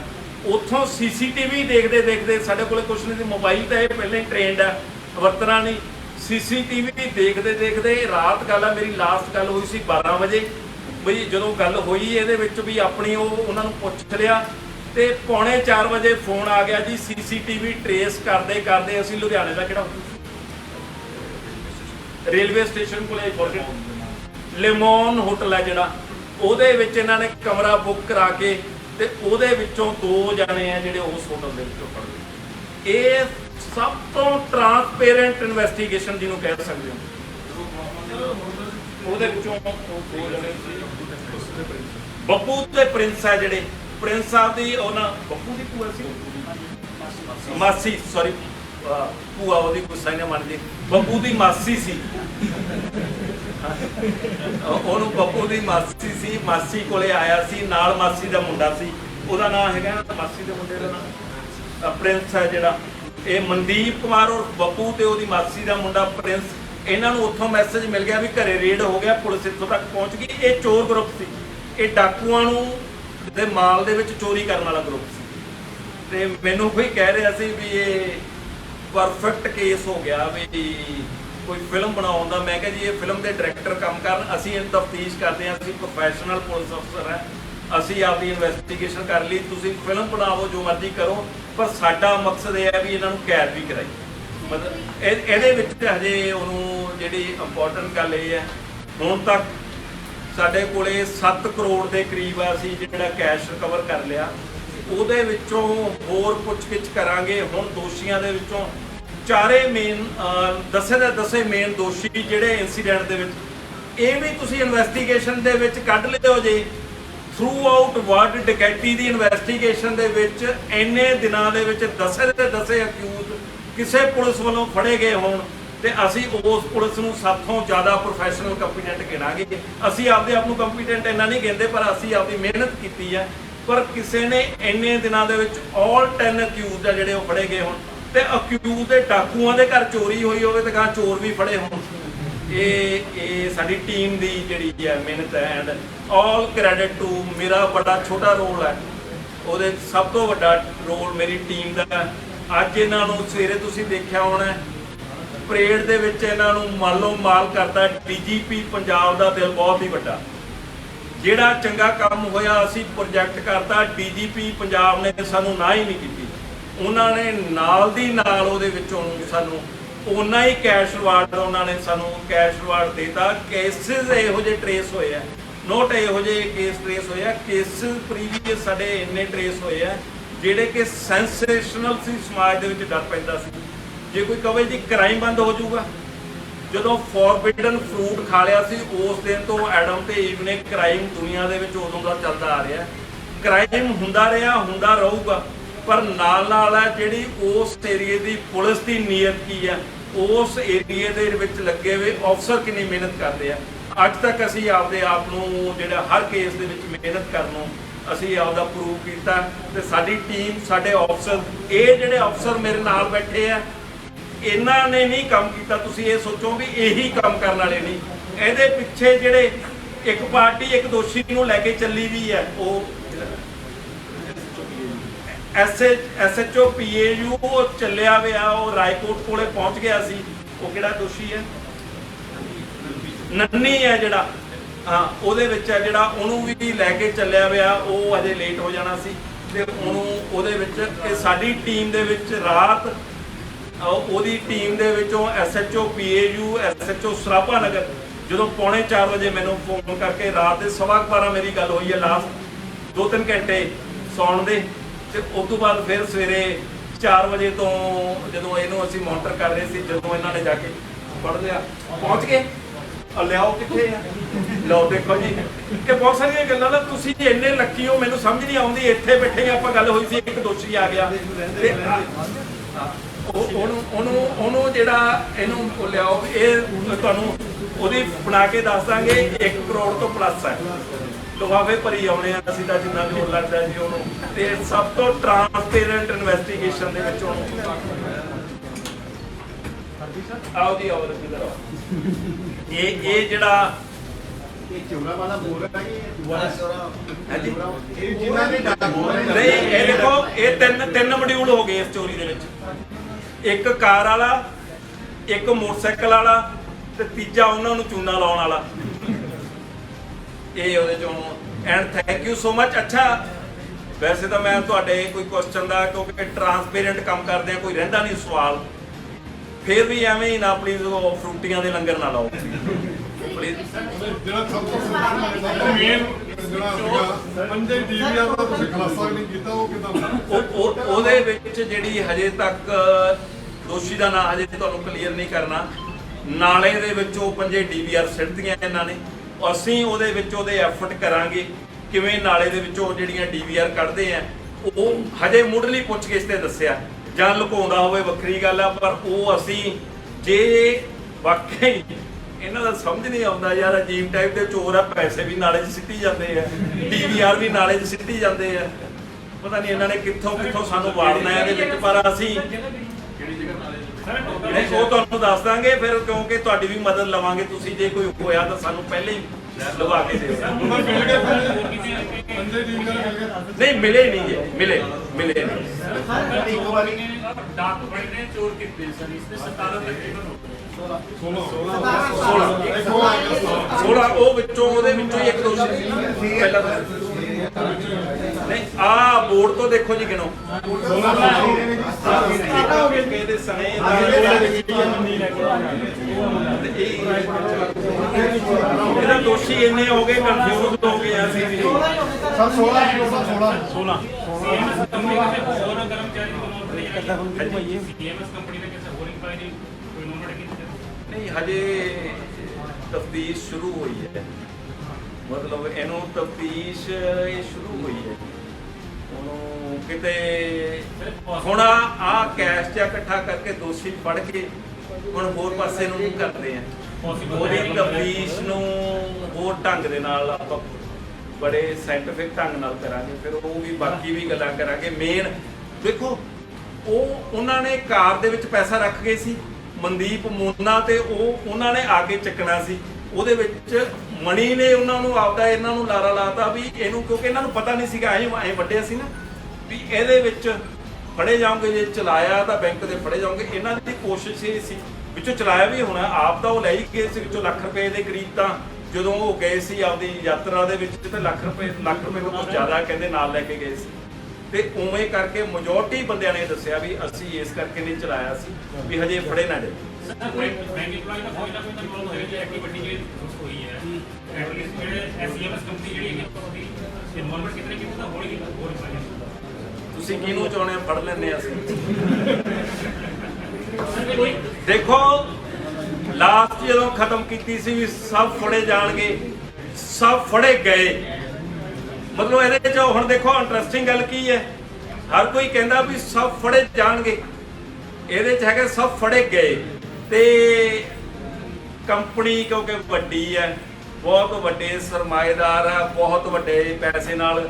ਉੱਥੋਂ ਸੀਸੀਟੀਵੀ ਦੇਖਦੇ ਦੇਖਦੇ ਸਾਡੇ ਕੋਲੇ ਕੁਛ ਨਹੀਂ ਸੀ ਮੋਬਾਈਲ ਤਾਂ ਇਹ ਪਹਿਲਾਂ ਹੀ ਟ੍ਰੇਨਡ ਆ ਵਰਤਣਾ ਨਹੀਂ। ਸੀਸੀਟੀਵੀ ਦੇਖਦੇ ਦੇਖਦੇ ਰਾਤ ਗੱਲ ਆ ਮੇਰੀ ਲਾਸਟ ਗੱਲ ਹੋਈ ਸੀ 12 ਵਜੇ। ਬਈ ਜਦੋਂ ਗੱਲ ਹੋਈ ਇਹਦੇ ਵਿੱਚ ਵੀ ਆਪਣੀ ਉਹ ਉਹਨਾਂ ਨੂੰ ਪੁੱਛ ਲਿਆ ਤੇ ਪੌਣੇ 4 ਵਜੇ ਫੋਨ ਆ ਗਿਆ ਜੀ ਸੀਸੀਟੀਵੀ ਟਰੇਸ ਕਰਦੇ ਕਰਦੇ ਅਸੀਂ ਲੁਧਿਆਣੇ ਦਾ ਕਿਹੜਾ ਰੇਲਵੇ ਸਟੇਸ਼ਨ ਕੋਲੇ ਫੋਰਗੇਟ ਲੈਮਨ ਹੋਟਲ ਹੈ ਜਿਹੜਾ ਉਹਦੇ ਵਿੱਚ ਇਹਨਾਂ ਨੇ ਕਮਰਾ ਬੁੱਕ ਕਰਾ ਕੇ ਤੇ ਉਹਦੇ ਵਿੱਚੋਂ ਦੋ ਜਣੇ ਆ ਜਿਹੜੇ ਉਸ ਹੋਟਲ ਦੇ ਵਿੱਚੋਂ ਫੜ ਲਏ। ਇਹ ਸਭ ਤੋਂ ਟਰਾਂਸਪੇਰੈਂਟ ਇਨਵੈਸਟੀਗੇਸ਼ਨ ਜਿਹਨੂੰ ਕਹਿ ਸਕਦੇ ਹੋ। ਉਹਦੇ ਵਿੱਚੋਂ ਦੋ ਜਣੇ ਬੱਬੂ ਤੇ ਪ੍ਰਿੰਸ ਆ ਜਿਹੜੇ। ਪ੍ਰਿੰਸ ਸਾਹਿਬ ਦੀ ਉਹਨਾਂ ਬੱਬੂ ਦੀ ਭੂਆ ਸੀ? ਮਾਸੀ ਸੌਰੀ ਭੂਆ ਉਹਦੀ ਗੁੱਸਾ ਨਹੀਂ ਮੰਨਦੀ ਬੱਬੂ ਦੀ ਮਾਸੀ ਸੀ। ਉਹਨੂੰ ਬੱਬੂ ਦੀ ਮਾਸੀ ਸੀ, ਮਾਸੀ ਕੋਲੇ ਆਇਆ ਸੀ, ਨਾਲ ਮਾਸੀ ਦਾ ਮੁੰਡਾ ਸੀ। ਉਹਦਾ ਨਾਮ ਹੈਗਾ ਮਾਸੀ ਦੇ ਮੁੰਡੇ ਦਾ ਨਾਮ ਪ੍ਰਿੰਸ ਹੈ ਜਿਹੜਾ। ਇਹ ਮਨਦੀਪ ਕੁਮਾਰ ਔਰ ਬੱਬੂ ਤੇ ਉਹਦੀ ਮਾਸੀ ਦਾ ਮੁੰਡਾ ਪ੍ਰਿੰਸ। ਇਹਨਾਂ ਨੂੰ ਉੱਥੋਂ ਮੈਸੇਜ ਮਿਲ ਗਿਆ ਵੀ ਘਰੇ ਰੇਡ ਹੋ ਗਿਆ, ਪੁਲਿਸ ਇੱਥੋਂ ਤੱਕ ਪਹੁੰਚ ਗਈ। ਇਹ ਚੋਰ ਗਰੁੱਪ ਸੀ। ਇਹ ਡਾਕੂਆਂ ਨੂੰ ਦੇ ਮਾਲ ਦੇ ਵਿੱਚ ਚੋਰੀ ਕਰਨ ਵਾਲਾ ਗਰੁੱਪ ਸੀ। ਤੇ ਮੈਨੂੰ ਕੋਈ ਕਹਿ ਰਿਹਾ ਸੀ ਵੀ ਇਹ ਪਰਫੈਕਟ ਕੇਸ ਹੋ ਗਿਆ ਵੀ ਕੋਈ ਫਿਲਮ ਬਣਾਉਣ ਦਾ, ਮੈਂ ਕਿਹਾ ਜੀ ਇਹ ਫਿਲਮ ਦੇ ਡਾਇਰੈਕਟਰ ਕੰਮ ਕਰਨ, ਅਸੀਂ ਇਹ ਤਫਤੀਸ਼ ਕਰਦੇ ਹਾਂ, ਅਸੀਂ ਪ੍ਰੋਫੈਸ਼ਨਲ ਪੁਲਿਸ ਅਫਸਰ ਹੈ, ਅਸੀਂ ਆਪਦੀ ਇਨਵੈਸਟੀਗੇਸ਼ਨ ਕਰ ਲਈ, ਤੁਸੀਂ ਫਿਲਮ ਬਣਾਵੋ, ਜੋ ਮਰਜ਼ੀ ਕਰੋ, ਪਰ ਸਾਡਾ ਮਕਸਦ ਇਹ ਹੈ ਵੀ ਇਹਨਾਂ ਨੂੰ ਕੈਦ ਵੀ ਕਰਾਈ ਮਤਲਬ, ਇਹ- ਇਹਦੇ ਵਿੱਚ ਹਜੇ ਉਹਨੂੰ ਜਿਹੜੀ ਇੰਪੋਰਟੈਂਟ ਗੱਲ ਇਹ ਹੈ, ਹੁਣ ਤੱਕ ਸਾਡੇ ਕੋਲੇ 7 ਕਰੋੜ ਦੇ ਕਰੀਬ ਆ ਅਸੀਂ ਜਿਹੜਾ ਕੈਸ਼ ਰਿਕਵਰ ਕਰ ਲਿਆ, ਉਹਦੇ ਵਿੱਚੋਂ ਹੋਰ ਪੁੱਛਗਿੱਛ ਕਰਾਂਗੇ, ਹੁਣ ਦੋਸ਼ੀਆਂ ਦੇ ਵਿੱਚੋਂ ਚਾਰੇ ਮੇਨ ਦੱਸੇ ਦੇ ਦੱਸੇ ਮੇਨ ਦੋਸ਼ੀ ਜਿਹੜੇ ਇਨਸੀਡੈਂਟ ਦੇ ਵਿੱਚ। ਇਹ ਵੀ ਤੁਸੀਂ ਇਨਵੈਸਟੀਗੇਸ਼ਨ ਦੇ ਵਿੱਚ ਕੱਢ ਲਿਓ ਜੇ। ਥਰੂ ਆਊਟ ਵਰਡ ਡਕੈਤੀ ਦੀ ਇਨਵੈਸਟੀਗੇਸ਼ਨ ਦੇ ਵਿੱਚ ਇੰਨੇ ਦਿਨਾਂ ਦੇ ਵਿੱਚ ਦੱਸੇ ਦੇ ਦੱਸੇ ਅਕਿਊਜ਼ ਕਿਸੇ ਪੁਲਿਸ ਵੱਲੋਂ ਫੜੇ ਗਏ ਹੋਣ ਤੇ ਅਸੀਂ ਉਸ ਪੁਲਿਸ ਨੂੰ ਸਾਥੋਂ ਜ਼ਿਆਦਾ ਪ੍ਰੋਫੈਸ਼ਨਲ ਕੰਪੀਟੈਂਟ ਗਿਣਾਂਗੇ। ਅਸੀਂ ਆਪਦੇ ਆਪ ਨੂੰ ਕੰਪੀਟੈਂਟ ਇੰਨਾ ਨਹੀਂ ਕਹਿੰਦੇ ਪਰ ਅਸੀਂ ਆਪਦੀ ਮਿਹਨਤ ਕੀਤੀ ਹੈ। ਪਰ ਕਿਸੇ ਨੇ ਇੰਨੇ ਦਿਨਾਂ ਦੇ ਵਿੱਚ ਆਲ 10 ਅਕਿਊਜ਼ ਆ ਜਿਹੜੇ ਉਹ ਫੜੇ ਗਏ ਹੋਣ। ਤੇ ਅਕਿਊਜ਼ ਦੇ ਡਾਕੂਆਂ ਦੇ ਘਰ ਚੋਰੀ ਹੋਈ ਹੋਵੇ ਤੇ ਗਾਂ ਚੋਰ ਵੀ ਫੜੇ ਹੋਣ। ਇਹ ਇਹ ਸਾਡੀ ਟੀਮ ਦੀ ਜਿਹੜੀ ਹੈ ਮਿਹਨਤ ਹੈ ਐਂਡ ਆਲ ਕ੍ਰੈਡਿਟ ਟੂ ਮੇਰਾ ਬੜਾ ਛੋਟਾ ਰੋਲ ਹੈ। ਉਹਦੇ ਸਭ ਤੋਂ ਵੱਡਾ ਰੋਲ ਮੇਰੀ ਟੀਮ ਦਾ ਹੈ। ਅੱਜ ਇਹਨਾਂ ਨੂੰ ਸਵੇਰੇ ਤੁਸੀਂ ਦੇਖਿਆ ਹੋਣਾ ਪਰੇਡ ਦੇ ਵਿੱਚ ਇਹਨਾਂ ਨੂੰ ਮੰਨ ਲਓ ਮਾਲ ਕਰਦਾ ਡੀਜੀਪੀ ਪੰਜਾਬ ਦਾ ਦਿਲ ਬਹੁਤ ਹੀ ਵੱਡਾ। ਜਿਹੜਾ ਚੰਗਾ ਕੰਮ ਹੋਇਆ, ਅਸੀਂ ਪ੍ਰੋਜੈਕਟ ਕਰਤਾ। ਡੀਜੀਪੀ ਪੰਜਾਬ ਨੇ ਸਾਨੂੰ ਨਾ ਹੀ ਨਹੀਂ ਕੀਤੀ। ਉਹਨਾਂ ਨੇ ਨਾਲ ਦੀ ਨਾਲ ਉਹਦੇ ਵਿੱਚੋਂ ਸਾਨੂੰ ਉਹਨਾਂ ਹੀ ਕੈਸ਼ ਰਿਵਾਰਡ ਉਹਨਾਂ ਨੇ ਸਾਨੂੰ ਕੈਸ਼ ਰਿਵਾਰਡ ਦਿੱਤਾ। ਕੇਸਿਸ ਇਹੋ ਜਿਹੇ ਟਰੇਸ ਹੋਏ ਆ। ਨੋਟ ਇਹੋ ਜਿਹੇ ਕੇਸ ਟਰੇਸ ਹੋਏ ਆ। ਕੇਸਿਸ ਪ੍ਰੀਵੀਅਸ ਸਾਡੇ ਇੰਨੇ ਟਰੇਸ ਹੋਏ ਆ, ਜਿਹੜੇ ਕਿ ਸੈਂਸੇਸ਼ਨਲ ਸੀ, ਸਮਾਜ ਦੇ ਵਿੱਚ ਡਰ ਪੈਂਦਾ ਸੀ। ਜੇ ਕੋਈ ਕਵੇ ਜੀ ਕ੍ਰਾਈਮ ਬੰਦ ਹੋ ਜਾਊਗਾ, ਜਦੋਂ ਫੋਰਬਿਡਨ ਫਰੂਟ ਖਾ ਲਿਆ ਸੀ, ਉਸ ਦਿਨ ਤੋਂ ਐਡਮ ਤੇ ਈਵ ਨੇ ਕ੍ਰਾਈਮ ਦੁਨੀਆ ਦੇ ਵਿੱਚ ਉਦੋਂ ਦਾ ਚੱਲਦਾ ਆ ਰਿਹਾ। ਕ੍ਰਾਈਮ ਹੁੰਦਾ ਰਿਹਾ, ਹੁੰਦਾ ਰਹੂਗਾ। ਪਰ ਨਾਲ ਨਾਲ ਹੈ ਜਿਹੜੀ ਉਸ ਏਰੀਏ ਦੀ ਪੁਲਿਸ ਦੀ ਨੀਅਤ ਕੀ ਹੈ ਉਸ ਏਰੀਏ ਦੇ ਵਿੱਚ ਲੱਗੇ ਹੋਏ ਅਫਸਰ ਕਿੰਨੀ ਮਿਹਨਤ ਕਰਦੇ ਆ। ਅੱਜ ਤੱਕ ਅਸੀਂ ਆਪਦੇ ਆਪ ਨੂੰ ਜਿਹੜਾ ਹਰ ਕੇਸ ਦੇ ਵਿੱਚ ਮਿਹਨਤ ਕਰਨ ਨੂੰ ਅਸੀਂ ਆਪਦਾ ਪ੍ਰੂਵ ਕੀਤਾ ਤੇ ਸਾਡੀ ਟੀਮ ਸਾਡੇ ਅਫਸਰ ਇਹ ਜਿਹੜੇ ਅਫਸਰ ਮੇਰੇ ਨਾਲ ਬੈਠੇ ਆ, ਇਹਨਾਂ ਨੇ ਨਹੀਂ ਕੰਮ ਕੀਤਾ। ਤੁਸੀਂ ਇਹ ਸੋਚੋ ਵੀ ਇਹੀ ਕੰਮ ਕਰਨ ਵਾਲੇ ਨਹੀਂ। ਇਹਦੇ ਪਿੱਛੇ ਜਿਹੜੇ ਇੱਕ ਪਾਰਟੀ, ਇੱਕ ਦੋਸ਼ੀ ਨੂੰ ਲੈ ਕੇ ਚੱਲੀ ਵੀ ਹੈ ਉਹ ਐਸਐਚਓ ਪੀਏਯੂ, ਉਹ ਚੱਲਿਆ ਹੋਇਆ, ਉਹ ਰਾਏਕੋਟ ਕੋਲੇ ਪਹੁੰਚ ਗਿਆ ਸੀ। ਉਹ ਕਿਹੜਾ ਦੋਸ਼ੀ ਹੈ? ਨੰਨੀ ਹੈ ਜਿਹੜਾ। ਹਾਂ, ਉਹਦੇ ਵਿੱਚ ਹੈ ਜਿਹੜਾ, ਉਹਨੂੰ ਵੀ ਲੈ ਕੇ ਚੱਲਿਆ ਹੋਇਆ, ਉਹ ਅਜੇ ਲੇਟ ਹੋ ਜਾਣਾ ਸੀ। ਤੇ ਉਹਨੂੰ, ਉਹਦੇ ਵਿੱਚ, ਇਹ ਸਾਡੀ ਟੀਮ ਦੇ ਵਿੱਚ ਰਾਤ ਅਹ ਉਹਦੀ ਟੀਮ ਦੇ ਵਿੱਚੋਂ SHO PAU, SHO Sarabha Nagar, ਜਦੋਂ ਪੌਣੇ 4 ਵਜੇ ਮੈਨੂੰ ਫੋਨ ਕਰਕੇ ਰਾਤ ਦੇ ਸਵਾ ਕੁ ਬਾਰਾਂ ਮੇਰੀ ਗੱਲ ਹੋਈ ਹੈ ਲਾਸਟ 2-3 ਘੰਟੇ ਸੌਣ ਦੇ। ਤੇ ਉਸ ਤੋਂ ਬਾਅਦ ਫਿਰ ਸਵੇਰੇ 4 ਵਜੇ ਤੋਂ ਜਦੋਂ ਇਹਨੂੰ ਅਸੀਂ ਮੋਨਿਟਰ ਕਰ ਰਹੇ ਸੀ, ਜਦੋਂ ਇਹਨਾਂ ਨੇ ਜਾ ਕੇ ਪੜ ਲਿਆ, ਪਹੁੰਚ ਗਏ। ਲਿਆਓ ਕਿੱਥੇ ਆ? ਲਓ ਦੇਖੋ ਜੀ। ਕਿ ਬਹੁਤ ਸਾਰੀਆਂ ਗੱਲਾਂ ਨਾ ਤੁਸੀਂ ਇੰਨੇ ਲੱਕੀ ਹੋ, ਮੈਨੂੰ ਸਮਝ ਨਹੀਂ ਆਉਂਦੀ, ਇੱਥੇ ਬੈਠੇ ਆਪਾਂ ਗੱਲ ਹੋਈ ਸੀ, ਇੱਕ ਦੋਸ਼ੀ ਆ ਗਿਆ। ਉਹਨੂੰ ਉਹਨੂੰ ਉਹਨੂੰ ਜਿਹੜਾ ਇਹਨੂੰ ਉਹ ਲਿਆਓ, ਇਹ ਤੁਹਾਨੂੰ ਉਹਦੀ ਬਣਾ ਕੇ ਦੱਸ ਦਾਂਗੇ 1 ਕਰੋੜ ਤੋਂ ਪਲੱਸ ਹੈ ਲਿਫਾਫੇ ਭਰੀ ਆਉਣੇ ਆ ਅਸੀਂ ਤਾਂ ਜਿੰਨਾ ਵੀ ਲੱਗਦਾ ਜੀ ਉਹਨੂੰ। ਤੇ ਸਭ ਤੋਂ ਟਰਾਂਸਪੇਰੈਂਟ ਇਨਵੈਸਟੀਗੇਸ਼ਨ ਦੇ ਵਿੱਚ ਉਹਨੂੰ ਆਓ ਜੀ ਆਓ ਰਜਿੰਦਰ ਆਓ ਇਹ ਇਹ ਜਿਹੜਾ ਇਹ ਚੋਰਾ ਵਾਲਾ ਬੋਲ ਰਿਹਾ ਕਿ ਹਾਂਜੀ ਇਹ ਜਿਨ੍ਹਾਂ ਨੇ ਡਾਟਾ ਬੋਲ ਰਹੇ ਨਹੀਂ ਇਹ ਦੇਖੋ ਇਹ ਤਿੰਨ ਤਿੰਨ ਮੋਡਿਊਲ ਹੋ ਗਏ ਇਸ ਚੋਰੀ ਦੇ ਵਿੱਚ। ਇੱਕ ਕਾਰ ਵਾਲਾ ਇੱਕ ਮੋਟਰਸਾਈਕਲ ਵਾਲਾ ਤੇ ਤੀਜਾ ਉਹਨਾਂ ਨੂੰ ਚੂਨਾ ਲਾਉਣ ਵਾਲਾ। ਇਹ ਉਹਦੇ ਚੋਂ and thank you so much ਅੱਛਾ, ਵੈਸੇ ਤਾਂ ਮੈਂ ਤੁਹਾਡੇ ਕੋਈ ਕੁਐਸਚਨ ਦਾ, ਕਿਉਂਕਿ ਟਰਾਂਸਪੇਰੈਂਟ ਕੰਮ ਕਰਦੇ ਆ, ਕੋਈ ਰਹਿੰਦਾ ਨਹੀਂ ਸਵਾਲ। ਫੇਰ ਵੀ ਐਵੇਂ ਹੀ ਨਾ ਪਲੀਜ਼ ਉਹ ਫਰੂਟੀਆਂ ਦੇ ਲੰਗਰ ਨਾ ਲਾਓ। ਪਲੀਜ਼ ਜਿਹੜਾ ਸਭ ਤੋਂ ਮੇਨ ਜਿਹੜਾ ਸੀਗਾ ਪੰਜੇ ਡੀਵੀਆਰ ਦਾ ਤੁਸੀਂ ਖਲਾਸਾ ਨਹੀਂ ਕੀਤਾ ਉਹ ਕਿਦਾਂ ਉਹ ਉਹ- ਉਹਦੇ ਵਿੱਚ ਜਿਹੜੀ ਹਜੇ ਤੱਕ, ਦੋਸ਼ੀ ਦਾ ਨਾਂ ਹਜੇ ਤੁਹਾਨੂੰ ਕਲੀਅਰ ਨਹੀਂ ਕਰਨਾ। ਨਾਲੇ ਦੇ ਵਿੱਚ ਉਹ ਪੰਜੇ ਡੀਵੀਆਰ ਸਿੱਟਦੀਆਂ ਇਹਨਾਂ ਨੇ। ਅਸੀਂ ਉਹਦੇ ਵਿੱਚ ਉਹਦੇ ਐਫਰਟ ਕਰਾਂਗੇ, ਕਿਵੇਂ ਨਾਲੇ ਦੇ ਵਿੱਚੋਂ ਜਿਹੜੀਆਂ ਡੀਵੀਆਰ ਕੱਢਦੇ ਆ, ਉਹ ਹਜੇ ਮੁੱਢਲੀ ਪੁੱਛਗਿੱਛ ਤੇ ਦੱਸਿਆ। ਜਾਂ ਲੁਕਾਉਂਦਾ ਹੋਵੇ ਵੱਖਰੀ ਗੱਲ ਆ, ਪਰ ਉਹ ਅਸੀਂ ਜੇ ਵਾਕਈ ਇਹਨਾਂ ਦਾ ਸਮਝ ਨਹੀਂ ਆਉਂਦਾ, ਯਾਰ ਅਜੀਬ ਟਾਈਪ ਦੇ ਚੋਰ ਆ, ਪੈਸੇ ਵੀ ਨਾਲੇ 'ਚ ਸਿੱਟੀ ਜਾਂਦੇ ਆ ਡੀਵੀਆਰ ਵੀ ਨਾਲੇ 'ਚ ਸਿੱਟੀ ਜਾਂਦੇ ਆ। ਪਤਾ ਨਹੀਂ ਇਹਨਾਂ ਨੇ ਕਿੱਥੋਂ ਕਿੱਥੋਂ ਸਾਨੂੰ ਵਾੜਨਾ ਇਹਦੇ ਵਿੱਚ, ਪਰ ਅਸੀਂ ਨਹੀਂ ਉਹ ਤੁਹਾਨੂੰ ਦੱਸ ਦਾਂਗੇ ਫਿਰ ਕਿਉਂਕਿ ਤੁਹਾਡੀ ਵੀ ਮਦਦ ਲਵਾਂਗੇ ਤੁਸੀਂ ਜੇ ਕੋਈ ਹੋਇਆ ਤਾਂ ਸਾਨੂੰ ਪਹਿਲੇ ਹੀ ਲਵਾ ਕੇ ਦਿਓ। ਨਹੀਂ ਮਿਲੇ ਨਹੀਂ ਜੀ ਮਿਲੇ ਮਿਲੇ ਨਹੀਂ। ਇੱਕ ਵਾਰੀ। ਡਾਕ ਬਣੇ ਚੋਰ ਕੀਤੇ ਸਨ ਇਸ ਤੇ 17 ਤਕਰੀਬਨ ਹੋ ਗਏ। 16 16 ਇੱਕ ਹੋਰ। ਆ ਗਿਆ 16 16 ਉਹ ਵਿੱਚੋਂ ਉਹਦੇ ਵਿੱਚੋਂ ਹੀ ਇੱਕ ਦੋ ਸੀ। ਪਹਿਲਾਂ ਨਹੀਂ ਆ ਬੋਰਡ ਤੋਂ ਦੇਖੋ ਜੀ ਗਿਣੋ। ਇਹਦੇ ਦੋਸ਼ੀ ਇੰਨੇ ਹੋ ਗਏ ਕਨਫਿਊਜ਼ ਹੋ ਗਏ ਅਸੀਂ ਵੀ। ਸਭ 16 16 ਸੀਐਮਐਸ ਕੰਪਨੀ ਦੇ ਹੋਰ ਕਰਮਚਾਰੀ ਨੂੰ ਨੋਟ ਨਹੀਂ ਆਇਆ ਸੀਐਮਐਸ ਕੰਪਨੀ ਦੇ ਕਿਸੇ ਹੋਰ ਇੰਕੁਆਇਰੀ ਕੋਈ ਨੋਟ ਨਹੀਂ ਕੀਤੀ ਨਹੀਂ ਹਜੇ ਤਫਤੀਸ਼ ਸ਼ੁਰੂ ਹੋਈ ਹੈ। ਮਤਲਬ ਇਹਨੂੰ ਤਫਤੀਸ਼ ਇਹ ਸ਼ੁਰੂ ਹੋਈ ਹੈ। ਉਹਨੂੰ ਕਿਤੇ ਹੁਣ ਆ ਕੈਸ਼ ਜਿਹਾ ਇਕੱਠਾ ਕਰਕੇ ਦੋਸ਼ੀ ਫੜ ਕੇ ਹੁਣ ਹੋਰ ਪਾਸੇ ਨੂੰ ਕਰਦੇ ਆ। ਉਹਦੀ ਤਫਤੀਸ਼ ਨੂੰ ਹੋਰ ਢੰਗ ਦੇ ਨਾਲ ਆਪਾਂ ਬੜੇ ਸਾਇੰਟਿਫਿਕ ਢੰਗ ਨਾਲ ਕਰਾਂਗੇ। ਫਿਰ ਉਹ ਵੀ ਬਾਕੀ ਵੀ ਗੱਲਾਂ ਕਰਾਂਗੇ। ਮੇਨ ਦੇਖੋ ਉਹ ਉਹਨਾਂ ਨੇ ਕਾਰ ਦੇ ਵਿੱਚ ਪੈਸਾ ਰੱਖ ਗਏ ਸੀ। ਮਨਦੀਪ ਮੋਨਾ ਤੇ ਉਹ ਉਹਨਾਂ ਨੇ ਆ ਕੇ ਚੱਕਣਾ ਸੀ। ਉਹਦੇ ਵਿੱਚ ਮਣੀ ਨੇ ਉਹਨਾਂ ਨੂੰ ਆਪਦਾ ਇਹਨਾਂ ਨੂੰ ਲਾਰਾ ਲਾਤਾ ਵੀ ਇਹਨੂੰ ਕਿਉਂਕਿ ਇਹਨਾਂ ਨੂੰ ਪਤਾ ਨਹੀਂ ਸੀਗਾ ਐਂ ਐਂ ਵੱਡੇ ਸੀ ਨਾ ਵੀ ਇਹਦੇ ਵਿੱਚ ਫੜੇ ਜਾਓਗੇ ਜੇ ਚਲਾਇਆ ਤਾਂ ਬੈਂਕ ਦੇ ਫੜੇ ਜਾਓਗੇ। ਇਹਨਾਂ ਦੀ ਕੋਸ਼ਿਸ਼ ਇਹ ਸੀ ਵਿੱਚੋਂ ਚਲਾਇਆ ਵੀ ਹੋਣਾ ਆਪ ਤਾਂ ਉਹ ਲੈ ਹੀ ਗਏ ਸੀ ਵਿੱਚੋਂ ਲੱਖ ਰੁਪਏ ਦੇ ਕਰੀਬ ਤਾਂ ਜਦੋਂ ਉਹ ਗਏ ਸੀ ਆਪਦੀ ਯਾਤਰਾ ਦੇ ਵਿੱਚ ਤੇ ਲੱਖ ਰੁਪਏ ਲੱਖ ਰੁਪਏ ਤੋਂ ਜ਼ਿਆਦਾ ਕਹਿੰਦੇ ਨਾਲ ਲੈ ਕੇ ਗਏ ਸੀ। ਤੇ ਉਵੇਂ ਕਰਕੇ ਮੈਜੋਰਟੀ ਬੰਦਿਆਂ ਨੇ ਦੱਸਿਆ ਵੀ ਅਸੀਂ ਇਸ ਕਰਕੇ ਨਹੀਂ ਚਲਾਇਆ ਸੀ ਵੀ ਹਜੇ ਫੜੇ ਨਾ ਜਾਈਏ ਸਰ ਬੈਂਕ EMPLOYE ਦਾ ਕੋਈ ਨਾ ਕੋਈ ਤਾਂ ਇਨਵੋਲਵ ਹੋਏਗਾ ਜੇ ਐਟਲੀਸਟ ਜਿਹੜੇ ਐਸਈਐਮਐਸ ਕੰਪਨੀ ਜਿਹੜੀ ਹੈਗੀ ਆ, ਉਹਦੀ ਇਨਵੋਲਵਮੈਂਟ ਕਿਤਨੇ ਕਿਤੇ ਤਾਂ ਹੋਣੀ ਹੋਰ ਪਾਈ ਤੁਸੀਂ ਕਿਹਨੂੰ ਚਾਹੁੰਦੇ ਫੜ ਆ ਅਸੀਂ। ਦੇਖੋ ਲਾਸਟ ਜਦੋਂ ਖਤਮ ਕੀਤੀ ਸੀ ਵੀ ਸਭ ਫੜੇ ਜਾਣਗੇ ਸਭ ਫੜੇ ਗਏ। ਮਤਲਬ ਇਹਦੇ ਚ ਹੁਣ ਦੇਖੋ ਇੰਟਰਸਟਿੰਗ ਗੱਲ ਕੀ ਹੈ? ਹਰ ਕੋਈ ਕਹਿੰਦਾ ਵੀ ਸਭ ਫੜੇ ਜਾਣਗੇ। ਇਹਦੇ ਚ ਹੈਗਾ ਸਭ ਫੜੇ ਗਏ। ਤੇ ਕੰਪਨੀ ਕਿਉਂਕਿ ਵੱਡੀ ਹੈ ਬਹੁਤ ਵੱਡੇ ਸਰਮਾਏਦਾਰ ਆ, ਬਹੁਤ ਵੱਡੇ ਪੈਸੇ ਨਾਲ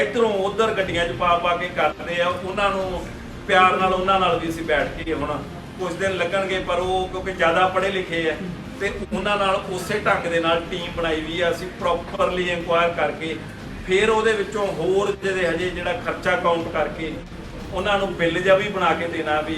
ਇਧਰੋਂ ਉਧਰ ਗੱਡੀਆਂ 'ਚ ਪਾ ਪਾ ਕੇ ਕਰਦੇ ਆ। ਉਹਨਾਂ ਨੂੰ ਪਿਆਰ ਨਾਲ, ਉਹਨਾਂ ਨਾਲ ਵੀ ਅਸੀਂ ਬੈਠ ਕੇ ਹੁਣ ਕੁਝ ਦਿਨ ਲੱਗਣਗੇ, ਪਰ ਉਹ ਕਿਉਂਕਿ ਜ਼ਿਆਦਾ ਪੜ੍ਹੇ ਲਿਖੇ ਆ, ਤੇ ਉਹਨਾਂ ਨਾਲ ਉਸੇ ਢੰਗ ਦੇ ਨਾਲ ਟੀਮ ਬਣਾਈ ਵੀ ਆ, ਅਸੀਂ ਪ੍ਰੋਪਰਲੀ ਇਨਕੁਆਇਰ ਕਰਕੇ ਫਿਰ ਉਹਦੇ ਵਿੱਚੋਂ ਹੋਰ ਜਿਹੜੇ ਹਜੇ ਜਿਹੜਾ ਖਰਚਾ ਕਾਊਂਟ ਕਰਕੇ ਉਹਨਾਂ ਨੂੰ ਬਿੱਲ ਜਿਹਾ ਵੀ ਬਣਾ ਕੇ ਦੇਣਾ ਵੀ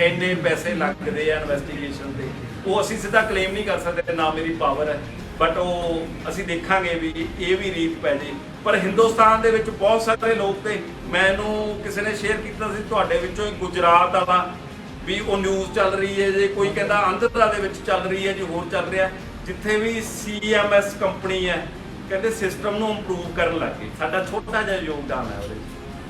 ਇੰਨੇ ਪੈਸੇ ਲੱਗਦੇ ਆ ਇਨਵੈਸਟੀਗੇਸ਼ਨ ਤੇ। ਉਹ ਅਸੀਂ ਸਿੱਧਾ ਕਲੇਮ ਨਹੀਂ ਕਰ ਸਕਦੇ, ਨਾ ਮੇਰੀ ਪਾਵਰ ਹੈ। ਬਟ ਉਹ ਅਸੀਂ ਦੇਖਾਂਗੇ ਵੀ ਇਹ ਵੀ ਰੀਤ ਪੈ ਜੇ। ਪਰ ਹਿੰਦੁਸਤਾਨ ਦੇ ਵਿੱਚ ਬਹੁਤ ਸਾਰੇ ਲੋਕ ਤੇ ਮੈਨੂੰ ਕਿਸੇ ਨੇ ਸ਼ੇਅਰ ਕੀਤਾ ਸੀ, ਤੁਹਾਡੇ ਵਿੱਚੋਂ ਇੱਕ ਗੁਜਰਾਤ ਵਾਲਾ ਵੀ ਉਹ ਨਿਊਜ਼ ਚੱਲ ਰਹੀ ਹੈ, ਜੇ ਕੋਈ ਕਹਿੰਦਾ ਆਂਧਰਾ ਦੇ ਵਿੱਚ ਚੱਲ ਰਹੀ ਹੈ, ਜੇ ਹੋਰ ਚੱਲ ਰਿਹਾ, ਜਿੱਥੇ ਵੀ ਸੀਐਮਐਸ ਕੰਪਨੀ ਹੈ, ਕਹਿੰਦੇ ਸਿਸਟਮ ਨੂੰ ਇੰਪਰੂਵ ਕਰਨ ਲੱਗੇ। ਸਾਡਾ ਛੋਟਾ ਜਿਹਾ ਯੋਗਦਾਨ ਹੈ ਉਹਦੇ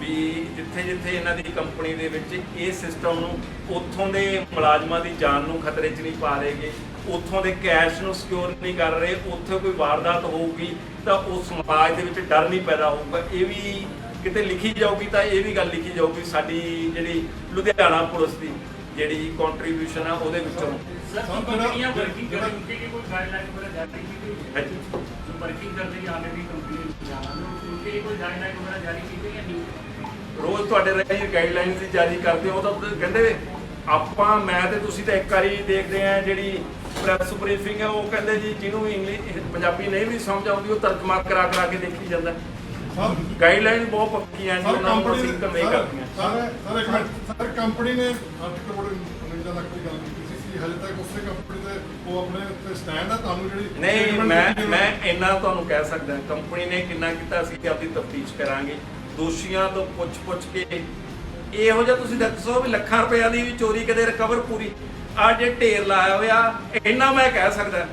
ਵੀ ਜਿੱਥੇ ਜਿੱਥੇ ਇਹਨਾਂ ਦੀ ਕੰਪਨੀ ਦੇ ਵਿੱਚ ਇਹ ਸਿਸਟਮ ਨੂੰ ਉੱਥੋਂ ਦੇ ਮੁਲਾਜ਼ਮਾਂ ਦੀ ਜਾਨ ਨੂੰ ਖਤਰੇ 'ਚ ਨਹੀਂ ਪਾ ਰਹੇਗੇ ਉੱਥੋਂ ਦੇ ਕੈਸ਼ ਨੂੰ ਸਿਕਿਉਰ ਨਹੀਂ ਕਰ ਰਹੇ ਉੱਥੇ ਕੋਈ ਵਾਰਦਾਤ ਹੋਊਗੀ ਤਾਂ ਉਹ ਸਮਾਜ ਦੇ ਵਿੱਚ ਡਰ ਨਹੀਂ ਪੈਦਾ ਹੋਊਗਾ। ਇਹ ਵੀ ਕਿਤੇ ਲਿਖੀ ਜਾਊਗੀ ਤਾਂ ਇਹ ਵੀ ਗੱਲ ਲਿਖੀ ਜਾਊਗੀ ਸਾਡੀ ਜਿਹੜੀ ਲੁਧਿਆਣਾ ਪੁਲਿਸ ਦੀ ਜਿਹੜੀ ਕੰਟਰੀਬਿਊਸ਼ਨ ਆ ਉਹਦੇ ਵਿੱਚੋਂ। ਕੰਪਨੀਆਂ ਰੋਜ਼ ਤੁਹਾਡੇ ਰਾਹੀਂ ਗਾਈਡਲਾਈਨਸ ਜਾਰੀ ਕਰਦੇ ਹੋ ਤਾਂ ਕਹਿੰਦੇ ਆਪਾਂ ਮੈਂ ਤੇ ਤੁਸੀਂ ਤਾਂ ਇੱਕ ਵਾਰੀ ਦੇਖਦੇ ਆ ਜਿਹੜੀ ਪ੍ਰੈਸ ਬਰੀਫਿੰਗ ਹੈ ਉਹ ਕਹਿੰਦੇ ਜੀ ਜਿਹਨੂੰ ਇੰਗਲਿਸ਼ ਪੰਜਾਬੀ ਨਹੀਂ ਵੀ ਸਮਝ ਆਉਂਦੀ ਉਹ ਤਰਜਮਾ ਕਰਾ ਕਰਾ ਕੇ ਦੇਖੀ ਜਾਂਦਾ ਸਰ ਗਾਈਡਲਾਈਨ ਬਹੁਤ ਪੱਕੀਆਂ ਸਰ ਉਹਨਾਂ ਨੂੰ ਕੰਪਨੀ ਅਸੀਂ ਕਨਵੇ ਕਰਦੀਆਂ ਸਰ ਸਰ ਇੱਕ ਮਿੰਟ। ਸਰ ਕੰਪਨੀ ਨੇ ਆਰਟੀਕਲ ਬੜੇ 49 ਲੱਖ ਦੀ ਗੱਲ ਕੀਤੀ ਸੀ ਕਿ ਹਜੇ ਤੱਕ ਉਸੇ ਕੰਪਨੀ ਦੇ ਉਹ ਆਪਣੇ ਉੱਤੇ ਸਟੈਂਡ ਹੈ ਤੁਹਾਨੂੰ ਜਿਹੜੀ ਨਹੀਂ ਮੈਂ ਮੈਂ ਇੰਨਾ ਤੁਹਾਨੂੰ ਕਹਿ ਸਕਦਾ ਕੰਪਨੀ ਨੇ ਕਿੰਨਾ ਕੀਤਾ ਸੀ ਕਿ ਆਪਦੀ ਤਫਤੀਸ਼ ਕਰਾਂਗੇ। ਦੋਸ਼ੀਆਂ ਤੋਂ ਪੁੱਛ ਪੁੱਛ ਕੇ ਇਹੋ ਜਿਹਾ ਤੁਸੀਂ ਦੱਸੋ ਵੀ ਲੱਖਾਂ ਰੁਪਈਆ ਦੀ ਵੀ ਚੋਰੀ ਕਦੇ ਰਿਕਵਰ ਪੂਰੀ ਆ ਜੇ ਢੇਰ ਲਾਇਆ ਹੋਇਆ, ਇੰਨਾ ਮੈਂ ਕਹਿ ਸਕਦਾ।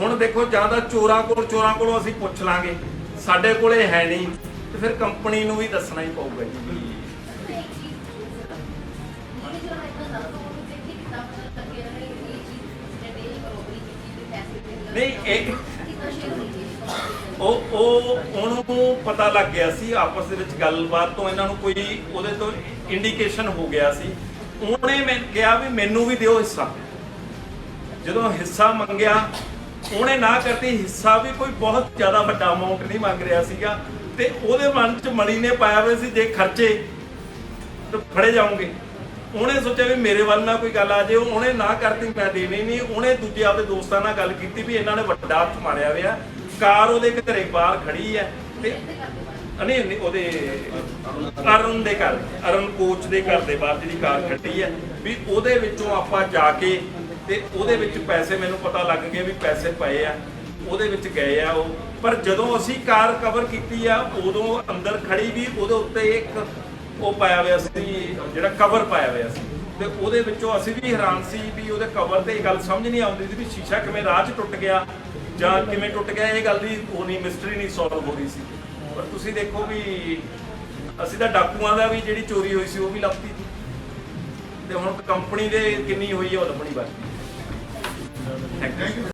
ਹੁਣ ਦੇਖੋ, ਜਾਂ ਤਾਂ ਚੋਰਾਂ ਕੋਲ, ਚੋਰਾਂ ਕੋਲੋਂ ਅਸੀਂ ਪੁੱਛ ਲਾਂਗੇ। ਸਾਡੇ ਕੋਲੇ ਹੈ ਨਹੀਂ, ਤੇ ਫਿਰ ਕੰਪਨੀ ਨੂੰ ਵੀ ਦੱਸਣਾ ਹੀ ਪਊਗਾ ਜੀ। ਨਹੀਂ ਇਹ ਉਹ ਉਹ, ਉਹਨੂੰ ਪਤਾ ਲੱਗ ਗਿਆ ਸੀ, ਆਪਸ ਦੇ ਵਿੱਚ ਗੱਲਬਾਤ ਤੋਂ ਇਹਨਾਂ ਨੂੰ ਕੋਈ, ਉਹਦੇ ਤੋਂ ਇੰਡੀਕੇਸ਼ਨ ਹੋ ਗਿਆ ਸੀ। ਉਹਨੇ ਮੈਂ ਕਿਹਾ ਵੀ ਮੈਨੂੰ ਵੀ ਦਿਓ ਹਿੱਸਾ। ਜਦੋਂ ਹਿੱਸਾ ਮੰਗਿਆ, ਉਹਨੇ ਨਾ ਕਰਤੀ, ਹਿੱਸਾ ਵੀ ਕੋਈ ਬਹੁਤ ਜ਼ਿਆਦਾ ਵੱਡਾ ਅਮਾਉਂਟ ਨਹੀਂ ਮੰਗ ਰਿਹਾ ਸੀਗਾ। ਤੇ ਉਹਦੇ ਮਨ 'ਚ ਮਣੀ ਨੇ ਪਾਇਆ ਹੋਇਆ ਸੀ, ਜੇ ਖਰਚੇ ਤਾਂ ਫੜੇ ਜਾਓਗੇ। ਉਹਨੇ ਸੋਚਿਆ ਵੀ ਮੇਰੇ ਵੱਲ ਨਾ ਕੋਈ ਗੱਲ ਆ ਜੇ, ਉਹਨੇ ਨਾ ਕਰਤੀ, ਮੈਂ ਦੇਣੀ ਨਹੀਂ। ਉਹਨੇ ਦੂਜੇ ਆਪਦੇ ਦੋਸਤਾਂ ਨਾਲ ਗੱਲ ਕੀਤੀ ਵੀ ਇਹਨਾਂ ਨੇ ਵੱਡਾ ਹੱਥ ਮਾਰਿਆ ਹੋਇਆ। ਕਾਰ ਉਹਦੇ ਘਰੇ ਬਾਹਰ ਖੜੀ ਹੈ। ਤੇ ਨਹੀਂ ਨਹੀਂ, ਉਹਦੇ ਅਰੁਣ ਦੇ ਘਰ, ਅਰੁਣ ਕੋਚ ਦੇ ਘਰ ਦੇ ਬਾਹਰ ਜਿਹੜੀ ਕਾਰ ਖੜੀ ਹੈ, ਵੀ ਉਹਦੇ ਵਿੱਚੋਂ ਆਪਾਂ ਜਾ ਕੇ ਤੇ ਉਹਦੇ ਵਿੱਚ ਪੈਸੇ ਮੈਨੂੰ ਪਤਾ ਲੱਗ ਗਏ ਵੀ ਪੈਸੇ ਪਏ ਆ, ਉਹਦੇ ਵਿੱਚ ਗਏ ਆ ਉਹ। ਪਰ ਜਦੋਂ ਅਸੀਂ ਕਾਰ ਕਵਰ ਕੀਤੀ ਆ, ਉਦੋਂ ਅੰਦਰ ਖੜੀ ਵੀ ਉਹਦੇ ਉੱਤੇ ਇੱਕ ਉਹ ਪਾਇਆ ਹੋਇਆ ਸੀ, ਜਿਹੜਾ ਕਵਰ ਪਾਇਆ ਹੋਇਆ ਸੀ। ਤੇ ਉਹਦੇ ਵਿੱਚੋਂ ਅਸੀਂ ਵੀ ਹੈਰਾਨ ਸੀ ਵੀ ਉਹਦੇ ਕਵਰ ਤੇ ਇਹ ਗੱਲ ਸਮਝ ਨਹੀਂ ਆਉਂਦੀ ਸੀ ਵੀ ਸ਼ੀਸ਼ਾ ਕਿਵੇਂ ਰਾਹ 'ਚ ਟੁੱਟ ਗਿਆ ਜਾਂ ਕਿਵੇਂ ਟੁੱਟ ਗਿਆ, ਇਹ ਗੱਲ ਦੀ ਉਹ ਨਹੀਂ ਮਿਸਟਰੀ ਨਹੀਂ ਸੋਲਵ ਹੋ ਰਹੀ ਸੀ। ਪਰ ਤੁਸੀਂ ਦੇਖੋ ਵੀ ਅਸੀਂ ਤਾਂ ਡਾਕੂਆਂ ਦਾ ਵੀ ਜਿਹੜੀ ਚੋਰੀ ਹੋਈ ਸੀ ਉਹ ਵੀ ਲੱਭਤੀ। ਸੀ ਤੇ ਹੁਣ ਕੰਪਨੀ ਦੇ ਕਿੰਨੀ ਹੋਈ ਹੈ ਉਹ ਲੱਭਣੀ ਬਾਕੀ। Thank you